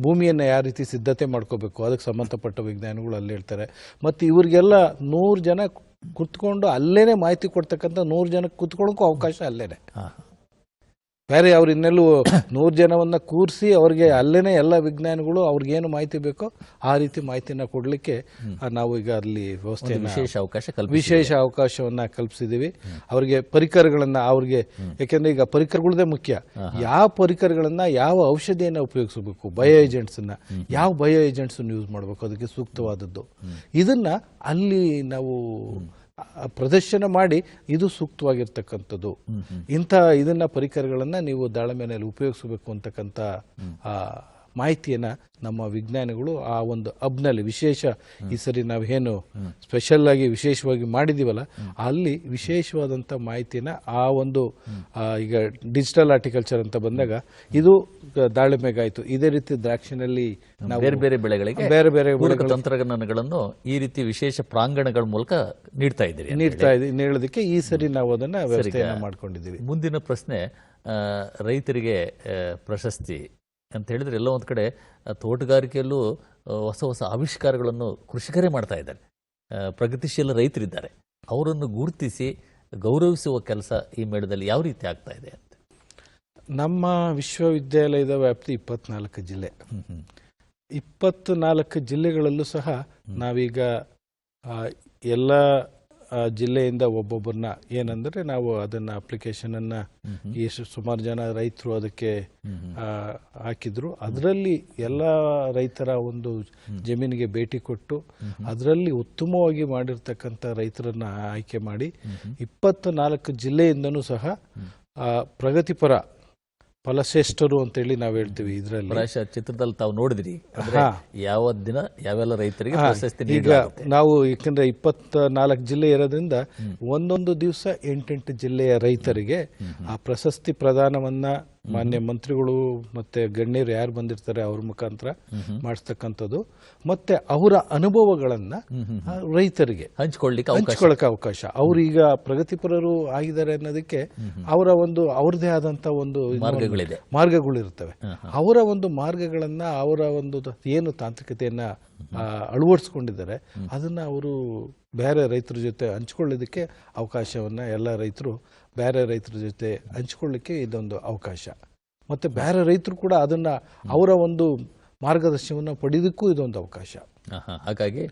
ಭೂಮಿಯನ್ನ ಯಾವ ರೀತಿ ಸಿದ್ಧತೆ ಮಾಡ್ಕೋಬೇಕು? ಅದಕ್ಕೆ ಸಂಬಂಧಪಟ್ಟ ವಿಜ್ಞಾನಿಗಳು ಅಲ್ಲಿ ಹೇಳ್ತಾರೆ. ಮತ್ತು ಇವರಿಗೆಲ್ಲ ನೂರು ಜನ ಕುತ್ಕೊಂಡು ಅಲ್ಲೇನೆ ಮಾಹಿತಿ ಕೊಡ್ತಕ್ಕಂಥ ನೂರು ಜನಕ್ಕೆ ಕುತ್ಕೊಳ್ಳೋಕ್ಕೂ ಅವಕಾಶ ಅಲ್ಲೇನೆ. ಬೇರೆ ಅವ್ರು ಇನ್ನೆಲ್ಲೂ ನೂರು ಜನವನ್ನು ಕೂರಿಸಿ ಅವ್ರಿಗೆ ಅಲ್ಲೇ ಎಲ್ಲ ವಿಜ್ಞಾನಿಗಳು ಅವ್ರಿಗೇನು ಮಾಹಿತಿ ಬೇಕೋ ಆ ರೀತಿ ಮಾಹಿತಿನ ಕೊಡಲಿಕ್ಕೆ ನಾವು ಈಗ ಅಲ್ಲಿ ವ್ಯವಸ್ಥೆ ವಿಶೇಷ ಅವಕಾಶ ವಿಶೇಷ ಅವಕಾಶವನ್ನು ಕಲ್ಪಿಸಿದ್ದೀವಿ. ಅವ್ರಿಗೆ ಪರಿಕರಗಳನ್ನು ಅವ್ರಿಗೆ ಯಾಕೆಂದರೆ ಈಗ ಪರಿಕರಗಳದೇ ಮುಖ್ಯ. ಯಾವ ಪರಿಕರಗಳನ್ನು ಯಾವ ಔಷಧಿಯನ್ನು ಉಪಯೋಗಿಸಬೇಕು? ಬಯೋ ಏಜೆಂಟ್ಸನ್ನು ಯಾವ ಬಯೋ ಏಜೆಂಟ್ಸನ್ನು ಯೂಸ್ ಮಾಡಬೇಕು? ಅದಕ್ಕೆ ಸೂಕ್ತವಾದದ್ದು. ಇದನ್ನು ಅಲ್ಲಿ ನಾವು ಪ್ರದರ್ಶನ ಮಾಡಿ ಇದು ಸೂಕ್ತವಾಗಿರ್ತಕ್ಕಂಥದ್ದು. ಇಂಥ ಇದನ್ನ ಪರಿಕರಗಳನ್ನ ನೀವು ದಾಳಿಂಬೆನಲ್ಲಿ ಉಪಯೋಗಿಸಬೇಕು ಅಂತಕ್ಕಂಥ ಆ, ಮಾಹಿತಿಯನ್ನ ನಮ್ಮ ವಿಜ್ಞಾನಿಗಳು ಆ ಒಂದು ಹಬ್ನಲ್ಲಿ ವಿಶೇಷ ಈ ಸರಿ ನಾವು ಏನು ಸ್ಪೆಷಲ್ ಆಗಿ ವಿಶೇಷವಾಗಿ ಮಾಡಿದೀವಲ್ಲ ಅಲ್ಲಿ ವಿಶೇಷವಾದಂಥ ಮಾಹಿತಿನ ಆ ಒಂದು ಈಗ ಡಿಜಿಟಲ್ ಆರ್ಟಿಕಲ್ಚರ್ ಅಂತ ಬಂದಾಗ ಇದು ದಾಳಿಮೆಗಾಯಿತು ಇದೇ ರೀತಿ ದ್ರಾಕ್ಷಿನಲ್ಲಿ ನಾವು ಬೇರೆ ಬೇರೆ ಬೆಳೆಗಳಿಗೆ ಬೇರೆ ಬೇರೆ ತಂತ್ರಜ್ಞಾನಗಳನ್ನು ಈ ರೀತಿ ವಿಶೇಷ ಪ್ರಾಂಗಣಗಳ ಮೂಲಕ ನೀಡ್ತಾ ಇದ್ದೀರಿ ನೀಡ್ತಾ ಇದ್ದೀವಿ. ನೀಡೋದಕ್ಕೆ ಈ ಸರಿ ನಾವು ಅದನ್ನ ವ್ಯವಸ್ಥೆಯನ್ನು ಮಾಡ್ಕೊಂಡಿದ್ದೀವಿ. ಮುಂದಿನ ಪ್ರಶ್ನೆ ರೈತರಿಗೆ ಪ್ರಶಸ್ತಿ ಅಂತ ಹೇಳಿದ್ರೆ ಎಲ್ಲ ಒಂದು ಕಡೆ ತೋಟಗಾರಿಕೆಯಲ್ಲೂ ಹೊಸ ಹೊಸ ಆವಿಷ್ಕಾರಗಳನ್ನು ಕೃಷಿಕರೇ ಮಾಡ್ತಾ ಇದ್ದಾರೆ. ಪ್ರಗತಿಶೀಲ ರೈತರಿದ್ದಾರೆ. ಅವರನ್ನು ಗುರುತಿಸಿ ಗೌರವಿಸುವ ಕೆಲಸ ಈ ಮೇಳದಲ್ಲಿ ಯಾವ ರೀತಿ ಆಗ್ತಾ ಇದೆ ಅಂತ. ನಮ್ಮ ವಿಶ್ವವಿದ್ಯಾಲಯದ ವ್ಯಾಪ್ತಿ ಇಪ್ಪತ್ನಾಲ್ಕು ಜಿಲ್ಲೆ. ಇಪ್ಪತ್ನಾಲ್ಕು ಜಿಲ್ಲೆಗಳಲ್ಲೂ ಸಹ ನಾವೀಗ ಎಲ್ಲ ಜಿಲ್ಲೆಯಿಂದ ಒಬ್ಬೊಬ್ಬರನ್ನ ಏನಂದ್ರೆ ನಾವು ಅದನ್ನ ಅಪ್ಲಿಕೇಶನ್ ಅನ್ನ ಈ ಸುಮಾರು ಜನ ರೈತರು ಅದಕ್ಕೆ ಹಾಕಿದ್ರು. ಅದರಲ್ಲಿ ಎಲ್ಲ ರೈತರ ಒಂದು ಜಮೀನಿಗೆ ಭೇಟಿ ಕೊಟ್ಟು ಅದರಲ್ಲಿ ಉತ್ತಮವಾಗಿ ಮಾಡಿರ್ತಕ್ಕಂಥ ರೈತರನ್ನ ಆಯ್ಕೆ ಮಾಡಿ ಇಪ್ಪತ್ತು ನಾಲ್ಕು ಜಿಲ್ಲೆಯಿಂದನೂ ಸಹ ಪ್ರಗತಿಪರ ಫಲಶ್ರೇಷ್ಠರು ಅಂತೇಳಿ ನಾವು ಹೇಳ್ತೀವಿ ಇದರಲ್ಲಿ. ಪ್ರಾಯಶಃ ಚಿತ್ರದಲ್ಲಿ ತಾವು ನೋಡಿದ್ರಿ. ಅಂದ್ರೆ. ಯಾವ ದಿನ ಯಾವೆಲ್ಲ ರೈತರಿಗೆ ಪ್ರಶಸ್ತಿ ಈಗ ನೀಡಲಾಗುತ್ತೆ? ನಾವು ಯಾಕಂದ್ರೆ ಇಪ್ಪತ್ತ ನಾಲ್ಕು ಜಿಲ್ಲೆ ಇರೋದ್ರಿಂದ ಒಂದೊಂದು ದಿವಸ ಎಂಟೆಂಟು ಜಿಲ್ಲೆಯ ರೈತರಿಗೆ ಆ ಪ್ರಶಸ್ತಿ ಪ್ರದಾನವನ್ನ ಮಾನ್ಯ ಮಂತ್ರಿಗಳು ಮತ್ತೆ ಗಣ್ಯರು ಯಾರು ಬಂದಿರ್ತಾರೆ ಅವ್ರ ಮುಖಾಂತರ ಮಾಡಿಸ್ತಕ್ಕಂಥದ್ದು. ಮತ್ತೆ ಅವರ ಅನುಭವಗಳನ್ನ ರೈತರಿಗೆ ಹಂಚ್ಕೊಳ್ಳಿಕ್ಕೆ ಅವಕಾಶ. ಹಂಚ್ಕೊಳಕ್ಕೆ ಅವಕಾಶ. ಅವ್ರು ಈಗ ಪ್ರಗತಿಪರರು ಆಗಿದ್ದಾರೆ ಅನ್ನೋದಕ್ಕೆ ಅವರ ಒಂದು ಅವ್ರದೇ ಆದಂತ ಒಂದು ಮಾರ್ಗಗಳಿದೆ. ಮಾರ್ಗಗಳಿರ್ತವೆ ಅವರ ಒಂದು ಮಾರ್ಗಗಳನ್ನ ಅವರ ಒಂದು ಏನು ತಾಂತ್ರಿಕತೆಯನ್ನ ಅಳವಡಿಸ್ಕೊಂಡಿದ್ದಾರೆ. ಅದನ್ನು ಅವರು ಬೇರೆ ರೈತರ ಜೊತೆ ಹಂಚ್ಕೊಳ್ಳೋದಕ್ಕೆ ಅವಕಾಶವನ್ನು ಎಲ್ಲ ರೈತರು ಬೇರೆ ರೈತರ ಜೊತೆ ಹಂಚ್ಕೊಳ್ಳಿಕ್ಕೆ ಇದೊಂದು ಅವಕಾಶ. ಮತ್ತು ಬೇರೆ ರೈತರು ಕೂಡ ಅದನ್ನು ಅವರ ಒಂದು ಮಾರ್ಗದರ್ಶನವನ್ನು ಪಡೆಯೋದಕ್ಕೂ ಇದೊಂದು ಅವಕಾಶ. ಹಾಗಾಗಿ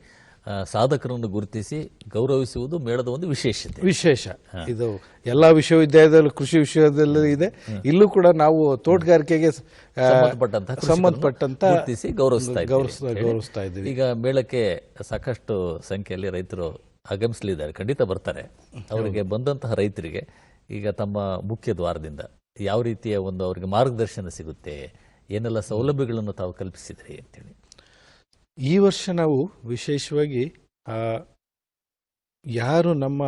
ಸಾಧಕರನ್ನು ಗುರುತಿಸಿ ಗೌರವಿಸುವುದು ಮೇಳದ ಒಂದು ವಿಶೇಷತೆ. ವಿಶೇಷ. ಇದು ಎಲ್ಲಾ ವಿಶ್ವವಿದ್ಯಾಲಯದಲ್ಲೂ ಕೃಷಿ ವಿಶ್ವವಿದ್ಯಾಲಯದಲ್ಲೂ ಇದೆ. ಇಲ್ಲೂ ಕೂಡ ನಾವು ತೋಟಗಾರಿಕೆಗೆ ಸಂಬಂಧಪಟ್ಟಂತ ಗುರುತಿಸಿ ಗೌರವಿಸ್ತಾ. ಗೌರವಿಸ್ತಾ ಇದ್ದೀವಿ. ಈಗ ಮೇಳಕ್ಕೆ ಸಾಕಷ್ಟು ಸಂಖ್ಯೆಯಲ್ಲಿ ರೈತರು ಆಗಮಿಸಲಿದ್ದಾರೆ. ಖಂಡಿತ ಬರ್ತಾರೆ. ಅವರಿಗೆ ಬಂದಂತಹ ರೈತರಿಗೆ ಈಗ ತಮ್ಮ ಮುಖ್ಯ ದ್ವಾರದಿಂದ ಯಾವ ರೀತಿಯ ಒಂದು ಅವರಿಗೆ ಮಾರ್ಗದರ್ಶನ ಸಿಗುತ್ತೆ ಏನೆಲ್ಲ ಸೌಲಭ್ಯಗಳನ್ನು ತಾವು ಕಲ್ಪಿಸಿದ್ರಿ ಅಂತೇಳಿ. ಈ ವರ್ಷ ನಾವು ವಿಶೇಷವಾಗಿ ಆ, ಯಾರು ನಮ್ಮ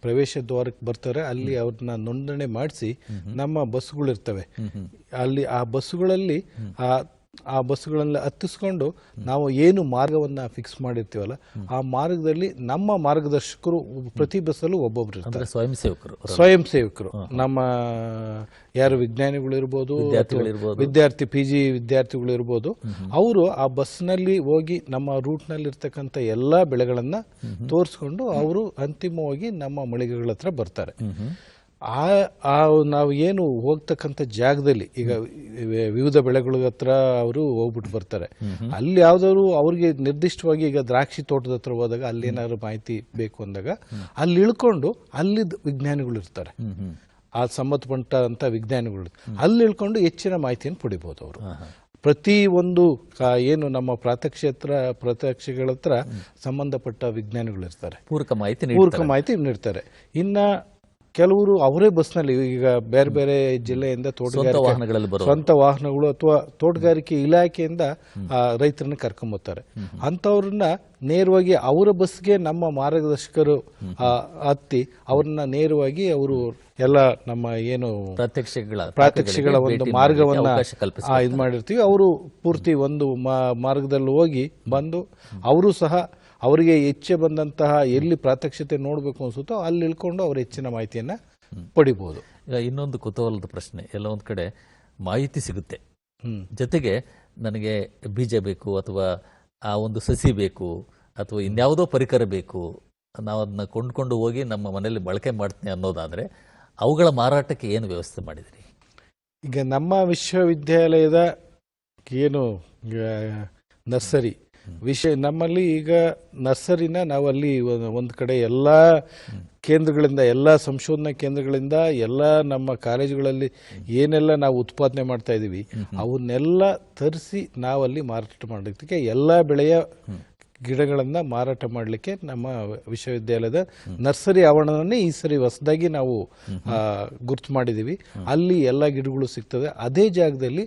ಪ್ರವೇಶ ದ್ವಾರಕ್ಕೆ ಬರ್ತಾರೆ ಅಲ್ಲಿ ಅವ್ರನ್ನ ನೋಂದಣಿ ಮಾಡಿಸಿ ನಮ್ಮ ಬಸ್ಗಳಿರ್ತವೆ ಅಲ್ಲಿ ಆ ಬಸ್ಸುಗಳಲ್ಲಿ ಆ ಆ ಬಸ್ಸುಗಳನ್ನ ಹತ್ತಿಸ್ಕೊಂಡು ನಾವು ಏನು ಮಾರ್ಗವನ್ನ ಫಿಕ್ಸ್ ಮಾಡಿರ್ತೀವಲ್ಲ ಆ ಮಾರ್ಗದಲ್ಲಿ ನಮ್ಮ ಮಾರ್ಗದರ್ಶಕರು ಪ್ರತಿ ಬಸ್ಸಲ್ಲೂ ಒಬ್ಬೊಬ್ರು ಇರ್ತಾರೆ. ಸ್ವಯಂ ಸೇವಕರು. ಸ್ವಯಂ ಸೇವಕರು. ನಮ್ಮ ಯಾರು ವಿಜ್ಞಾನಿಗಳು ಇರ್ಬೋದು. ವಿದ್ಯಾರ್ಥಿ ಪಿ ಜಿ ವಿದ್ಯಾರ್ಥಿಗಳು ಇರ್ಬೋದು ಅವರು ಆ ಬಸ್ನಲ್ಲಿ ಹೋಗಿ ನಮ್ಮ ರೂಟ್ನಲ್ಲಿ ಇರ್ತಕ್ಕಂಥ ಎಲ್ಲಾ ಬೆಳೆಗಳನ್ನ ತೋರಿಸ್ಕೊಂಡು ಅವರು ಅಂತಿಮವಾಗಿ ನಮ್ಮ ಮಳಿಗೆಗಳ ಹತ್ರ ಬರ್ತಾರೆ. ಆ ಆ ನಾವು ಏನು ಹೋಗ್ತಕ್ಕಂಥ ಜಾಗದಲ್ಲಿ ಈಗ ವಿವಿಧ ಬೆಳೆಗಳ ಹತ್ರ ಅವರು ಹೋಗ್ಬಿಟ್ಟು ಬರ್ತಾರೆ. ಅಲ್ಲಿ ಯಾವ್ದಾದ್ರು ಅವ್ರಿಗೆ ನಿರ್ದಿಷ್ಟವಾಗಿ ಈಗ ದ್ರಾಕ್ಷಿ ತೋಟದ ಹತ್ರ ಹೋದಾಗ ಅಲ್ಲಿ ಏನಾದ್ರು ಮಾಹಿತಿ ಬೇಕು ಅಂದಾಗ ಅಲ್ಲಿ ಇಳ್ಕೊಂಡು ಅಲ್ಲಿದ್ದ ವಿಜ್ಞಾನಿಗಳು ಇರ್ತಾರೆ. ಆ ಸಂಬಂಧಪಟ್ಟಂತ ವಿಜ್ಞಾನಿಗಳು ಅಲ್ಲಿ ಇಳ್ಕೊಂಡು ಹೆಚ್ಚಿನ ಮಾಹಿತಿಯನ್ನು ಪಡಿಬಹುದು ಅವರು. ಪ್ರತಿ ಒಂದು ಏನು ನಮ್ಮ ಪ್ರಾತ್ಯಕ್ಷೇತ್ರ ಪ್ರಾತ್ಯಕ್ಷಗಳ ಹತ್ರ ಸಂಬಂಧಪಟ್ಟ ವಿಜ್ಞಾನಿಗಳು ಇರ್ತಾರೆ. ಪೂರಕ ಮಾಹಿತಿ ಪೂರಕ ಮಾಹಿತಿ ನೀಡ್ತಾರೆ. ಇನ್ನ ಕೆಲವರು ಅವರೇ ಬಸ್ನಲ್ಲಿ ಈಗ ಬೇರೆ ಬೇರೆ ಜಿಲ್ಲೆಯಿಂದ ತೋಟಗಾರಿಕೆ ವಾಹನಗಳಲ್ಲಿ ಸ್ವಂತ ವಾಹನಗಳು ಅಥವಾ ತೋಟಗಾರಿಕೆ ಇಲಾಖೆಯಿಂದ ಆ, ರೈತರನ್ನ ಕರ್ಕೊಂಬರ್ತಾರೆ ಅಂಥವ್ರನ್ನ ನೇರವಾಗಿ ಅವರ ಬಸ್ಗೆ ನಮ್ಮ ಮಾರ್ಗದರ್ಶಕರು ಹತ್ತಿ ಅವ್ರನ್ನ ನೇರವಾಗಿ ಅವರು ಎಲ್ಲ ನಮ್ಮ ಏನು ಪ್ರಾತ್ಯಕ್ಷಿಗಳ ಪ್ರಾತ್ಯಕ್ಷಿಗಳ ಒಂದು ಮಾರ್ಗವನ್ನ ಇದ್ ಮಾಡಿರ್ತೀವಿ ಅವರು ಪೂರ್ತಿ ಒಂದು ಮಾರ್ಗದಲ್ಲಿ ಹೋಗಿ ಬಂದು ಅವರು ಸಹ ಅವರಿಗೆ ಹೆಚ್ಚೆ ಬಂದಂತಹ ಎಲ್ಲಿ ಪ್ರಾತ್ಯಕ್ಷತೆ ನೋಡಬೇಕು ಅನ್ಸುತ್ತೋ ಅಲ್ಲಿ ಇಳ್ಕೊಂಡು ಅವರು ಹೆಚ್ಚಿನ ಮಾಹಿತಿಯನ್ನ ಪಡಿಬೋದು. ಈಗ ಇನ್ನೊಂದು ಕುತೂಹಲದ ಪ್ರಶ್ನೆ ಎಲ್ಲ ಒಂದು ಕಡೆ ಮಾಹಿತಿ ಸಿಗುತ್ತೆ. ಜೊತೆಗೆ ನನಗೆ ಬೀಜ ಬೇಕು ಅಥವಾ ಆ ಒಂದು ಸಸಿ ಬೇಕು ಅಥವಾ ಇನ್ಯಾವುದೋ ಪರಿಕರ ಬೇಕು ನಾವು ಅದನ್ನ ಕೊಂಡ್ಕೊಂಡು ಹೋಗಿ ನಮ್ಮ ಮನೆಯಲ್ಲಿ ಬಳಕೆ ಮಾಡ್ತೀನಿ ಅನ್ನೋದಾದ್ರೆ ಅವುಗಳ ಮಾರಾಟಕ್ಕೆ ಏನು ವ್ಯವಸ್ಥೆ ಮಾಡಿದಿರಿ? ಈಗ ನಮ್ಮ ವಿಶ್ವವಿದ್ಯಾಲಯದ ಏನು ನರ್ಸರಿ ವಿಷಯ ನಮ್ಮಲ್ಲಿ ಈಗ ನರ್ಸರಿನ ನಾವು ಅಲ್ಲಿ ಒಂದು- ಒಂದು ಕಡೆ ಎಲ್ಲ ಕೇಂದ್ರಗಳಿಂದ ಎಲ್ಲ ಸಂಶೋಧನಾ ಕೇಂದ್ರಗಳಿಂದ ಎಲ್ಲ ನಮ್ಮ ಕಾಲೇಜುಗಳಲ್ಲಿ ಏನೆಲ್ಲ ನಾವು ಉತ್ಪಾದನೆ ಮಾಡ್ತಾ ಇದ್ದೀವಿ ಅವನ್ನೆಲ್ಲ ತರಿಸಿ ನಾವಲ್ಲಿ ಮಾರಾಟ ಮಾಡೋದಕ್ಕೆ ಎಲ್ಲ ಬೆಳೆಯ ಗಿಡಗಳನ್ನ ಮಾರಾಟ ಮಾಡಲಿಕ್ಕೆ ನಮ್ಮ ವಿಶ್ವವಿದ್ಯಾಲಯದ ನರ್ಸರಿ ಆವರಣವನ್ನೇ ಈ ಸರಿ ಹೊಸದಾಗಿ ನಾವು ಗುರ್ತು ಮಾಡಿದ್ದೀವಿ ಅಲ್ಲಿ ಎಲ್ಲ ಗಿಡಗಳು ಸಿಗ್ತದೆ ಅದೇ ಜಾಗದಲ್ಲಿ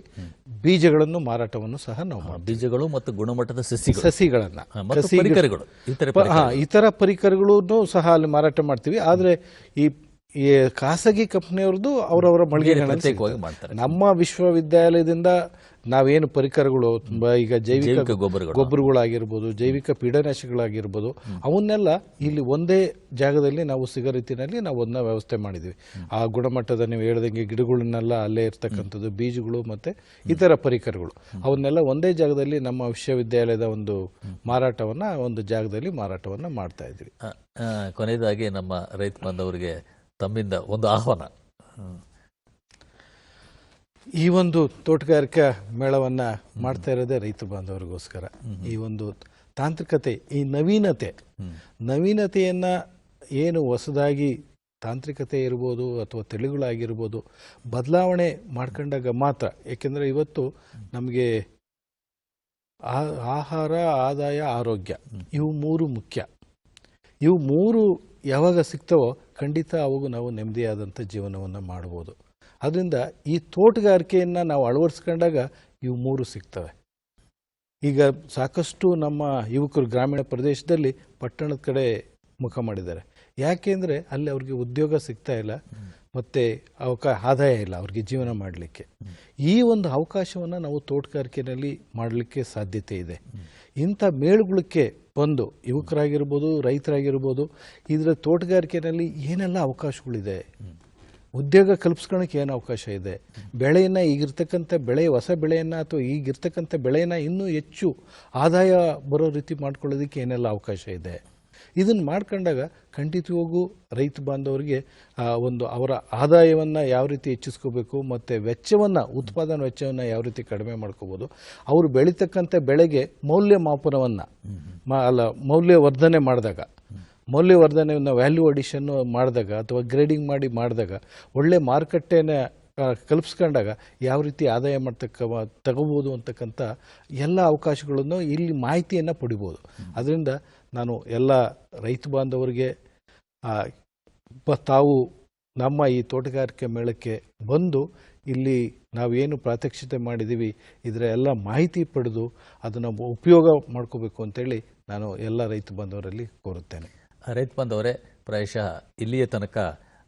ಬೀಜಗಳನ್ನು ಮಾರಾಟವನ್ನು ಸಹ ನಾವು ಬೀಜಗಳು ಮತ್ತು ಗುಣಮಟ್ಟದ ಸಸಿಗಳನ್ನು. ಸಸಿ ಪರಿಕರಗಳು ಇತರೆ ಪ- ಇತರ ಪರಿಕರಗಳನ್ನು ಸಹ ಅಲ್ಲಿ ಮಾರಾಟ ಮಾಡ್ತೀವಿ. ಆದರೆ ಈ ಈ ಖಾಸಗಿ ಕಂಪ್ನಿಯವ್ರದ್ದು ಅವರವರ ಮಳಿಗೆ ಮಾಡ್ತಾರೆ. ನಮ್ಮ ವಿಶ್ವವಿದ್ಯಾಲಯದಿಂದ ನಾವೇನು ಪರಿಕರಗಳು ತುಂಬಾ ಈಗ ಜೈವಿಕ ಜೈವಿಕ ಗೊಬ್ಬರಗಳು. ಗೊಬ್ಬರಗಳಾಗಿರ್ಬೋದು ಜೈವಿಕ ಪೀಡನಾಶಗಳಾಗಿರ್ಬೋದು ಅವನ್ನೆಲ್ಲ ಇಲ್ಲಿ ಒಂದೇ ಜಾಗದಲ್ಲಿ ನಾವು ಸಿಗೋ ರೀತಿಯಲ್ಲಿ ನಾವು ಅದನ್ನ ವ್ಯವಸ್ಥೆ ಮಾಡಿದ್ವಿ. ಆ ಗುಣಮಟ್ಟದ ನೀವು ಹೇಳ್ದಂಗೆ ಗಿಡಗಳನ್ನೆಲ್ಲ ಅಲ್ಲೇ ಇರ್ತಕ್ಕಂಥದ್ದು ಬೀಜಗಳು ಮತ್ತೆ ಇತರ ಪರಿಕರಗಳು. ಅವನ್ನೆಲ್ಲ ಒಂದೇ ಜಾಗದಲ್ಲಿ ನಮ್ಮ ವಿಶ್ವವಿದ್ಯಾಲಯದ ಒಂದು ಮಾರಾಟವನ್ನ ಒಂದು ಜಾಗದಲ್ಲಿ ಮಾರಾಟವನ್ನ ಮಾಡ್ತಾ ಇದ್ವಿ ಕೊನೆಯದಾಗಿ ನಮ್ಮ ರೈತ ಬಾಂಧವರಿಗೆ ತಮ್ಮಿಂದ ಒಂದು ಆಹ್ವಾನ. ಈ ಒಂದು ತೋಟಗಾರಿಕಾ ಮೇಳವನ್ನು ಮಾಡ್ತಾ ಇರೋದೇ ರೈತ ಬಾಂಧವರಿಗೋಸ್ಕರ. ಈ ಒಂದು ತಾಂತ್ರಿಕತೆ ಈ ನವೀನತೆ. ನವೀನತೆಯನ್ನು ಏನು ಹೊಸದಾಗಿ ತಾಂತ್ರಿಕತೆ ಇರ್ಬೋದು ಅಥವಾ ತಿಳಿಗಳಾಗಿರ್ಬೋದು ಬದಲಾವಣೆ ಮಾಡ್ಕೊಂಡಾಗ ಮಾತ್ರ. ಏಕೆಂದರೆ ಇವತ್ತು ನಮಗೆ ಆಹಾರ ಆದಾಯ ಆರೋಗ್ಯ ಇವು ಮೂರು ಮುಖ್ಯ. ಇವು ಮೂರು ಯಾವಾಗ ಸಿಗ್ತವೋ ಖಂಡಿತ ಅವಾಗ ನಾವು ನೆಮ್ಮದಿಯಾದಂಥ ಜೀವನವನ್ನು ಮಾಡ್ಬೋದು. ಅದರಿಂದ ಈ ತೋಟಗಾರಿಕೆಯನ್ನು ನಾವು ಅಳವಡಿಸ್ಕೊಂಡಾಗ ಇವು ಮೂರು ಸಿಗ್ತವೆ. ಈಗ ಸಾಕಷ್ಟು ನಮ್ಮ ಯುವಕರು ಗ್ರಾಮೀಣ ಪ್ರದೇಶದಲ್ಲಿ ಪಟ್ಟಣದ ಕಡೆ ಮುಖ ಮಾಡಿದ್ದಾರೆ. ಯಾಕೆಂದರೆ ಅಲ್ಲಿ ಅವ್ರಿಗೆ ಉದ್ಯೋಗ ಸಿಗ್ತಾ ಇಲ್ಲ, ಮತ್ತು ಅವಕ, ಆದಾಯ ಇಲ್ಲ ಅವ್ರಿಗೆ ಜೀವನ ಮಾಡಲಿಕ್ಕೆ. ಈ ಒಂದು ಅವಕಾಶವನ್ನು ನಾವು ತೋಟಗಾರಿಕೆಯಲ್ಲಿ ಮಾಡಲಿಕ್ಕೆ ಸಾಧ್ಯತೆ ಇದೆ. ಇಂಥ ಮೇಳುಗಳಕ್ಕೆ ಬಂದು ಯುವಕರಾಗಿರ್ಬೋದು, ರೈತರಾಗಿರ್ಬೋದು, ಇದರ ತೋಟಗಾರಿಕೆಯಲ್ಲಿ ಏನೆಲ್ಲ ಅವಕಾಶಗಳಿದೆ? ಉದ್ಯೋಗ ಕಲ್ಪಿಸ್ಕೊಳಕ್ಕೆ ಏನು ಅವಕಾಶ ಇದೆ? ಬೆಳೆಯನ್ನು ಈಗಿರ್ತಕ್ಕಂಥ ಬೆಳೆ, ಹೊಸ ಬೆಳೆಯನ್ನು ಅಥವಾ ಈಗಿರ್ತಕ್ಕಂಥ ಬೆಳೆಯನ್ನು ಇನ್ನೂ ಹೆಚ್ಚು ಆದಾಯ ಬರೋ ರೀತಿ ಮಾಡ್ಕೊಳ್ಳೋದಕ್ಕೆ ಏನೆಲ್ಲ ಅವಕಾಶ ಇದೆ? ಇದನ್ನು ಮಾಡ್ಕೊಂಡಾಗ ಖಂಡಿತವಾಗೂ ರೈತ ಬಾಂಧವರಿಗೆ ಒಂದು ಅವರ ಆದಾಯವನ್ನು ಯಾವ ರೀತಿ ಹೆಚ್ಚಿಸ್ಕೋಬೇಕು ಮತ್ತು ವೆಚ್ಚವನ್ನು ಉತ್ಪಾದನಾ ವೆಚ್ಚವನ್ನು ಯಾವ ರೀತಿ ಕಡಿಮೆ ಮಾಡ್ಕೋಬೋದು ಅವರು ಬೆಳೀತಕ್ಕಂಥ ಬೆಳೆಗೆ ಮೌಲ್ಯಮಾಪನವನ್ನು ಮಾ ಅಲ್ಲ ಮೌಲ್ಯವರ್ಧನೆ ಮಾಡಿದಾಗ ಮೌಲ್ಯವರ್ಧನೆಯನ್ನು ವ್ಯಾಲ್ಯೂ ಅಡಿಷನ್ನು ಮಾಡಿದಾಗ ಅಥವಾ ಗ್ರೇಡಿಂಗ್ ಮಾಡಿ ಮಾಡಿದಾಗ ಒಳ್ಳೆ ಮಾರುಕಟ್ಟೆನ ಕಲ್ಪಿಸ್ಕೊಂಡಾಗ ಯಾವ ರೀತಿ ಆದಾಯ ಮಾಡ್ತಕ್ಕ ತಗೋಬೋದು ಅಂತಕ್ಕಂಥ ಎಲ್ಲ ಅವಕಾಶಗಳನ್ನು ಇಲ್ಲಿ ಮಾಹಿತಿಯನ್ನು ಪಡಿಬೋದು. ಅದರಿಂದ ನಾನು ಎಲ್ಲ ರೈತ ಬಾಂಧವರಿಗೆ ತಾವು ನಮ್ಮ ಈ ತೋಟಗಾರಿಕೆ ಮೇಳಕ್ಕೆ ಬಂದು ಇಲ್ಲಿ ನಾವೇನು ಪ್ರಾತ್ಯಕ್ಷಿತೆ ಮಾಡಿದ್ದೀವಿ, ಇದರ ಎಲ್ಲ ಮಾಹಿತಿ ಪಡೆದು ಅದನ್ನು ಉಪಯೋಗ ಮಾಡ್ಕೋಬೇಕು ಅಂತೇಳಿ ನಾನು ಎಲ್ಲ ರೈತ ಬಾಂಧವರಲ್ಲಿ ಕೋರುತ್ತೇನೆ. ರೈತ ಬಾಂಧವರೇ, ಪ್ರಾಯಶಃ ಇಲ್ಲಿಯ ತನಕ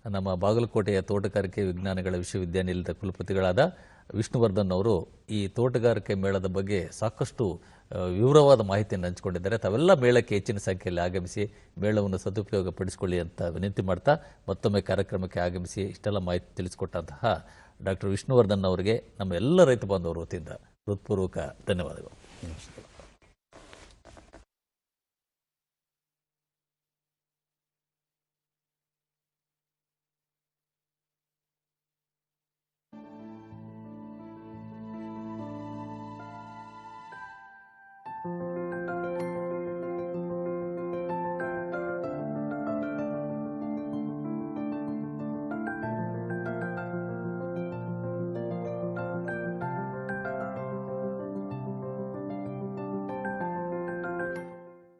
ನಮ್ಮ ಬಾಗಲಕೋಟೆಯ ತೋಟಗಾರಿಕೆ ವಿಜ್ಞಾನಗಳ ವಿಶ್ವವಿದ್ಯಾನಿಲಯದ ಕುಲಪತಿಗಳಾದ ವಿಷ್ಣುವರ್ಧನ್ ಅವರು ಈ ತೋಟಗಾರಿಕೆ ಮೇಳದ ಬಗ್ಗೆ ಸಾಕಷ್ಟು ವಿವರವಾದ ಮಾಹಿತಿಯನ್ನು ಹಂಚಿಕೊಂಡಿದ್ದಾರೆ. ತಾವೆಲ್ಲ ಮೇಳಕ್ಕೆ ಹೆಚ್ಚಿನ ಸಂಖ್ಯೆಯಲ್ಲಿ ಆಗಮಿಸಿ ಮೇಳವನ್ನು ಸದುಪಯೋಗ ಪಡಿಸಿಕೊಳ್ಳಿ ಅಂತ ವಿನಂತಿ ಮಾಡ್ತಾ ಮತ್ತೊಮ್ಮೆ ಕಾರ್ಯಕ್ರಮಕ್ಕೆ ಆಗಮಿಸಿ ಇಷ್ಟೆಲ್ಲ ಮಾಹಿತಿ ತಿಳಿಸಿಕೊಟ್ಟಂತಹ ಡಾಕ್ಟರ್ ವಿಷ್ಣುವರ್ಧನ್ ಅವರಿಗೆ ನಮ್ಮ ಎಲ್ಲ ರೈತ ಬಾಂಧವರು ವತಿಯಿಂದ ಹೃತ್ಪೂರ್ವಕ ಧನ್ಯವಾದಗಳು.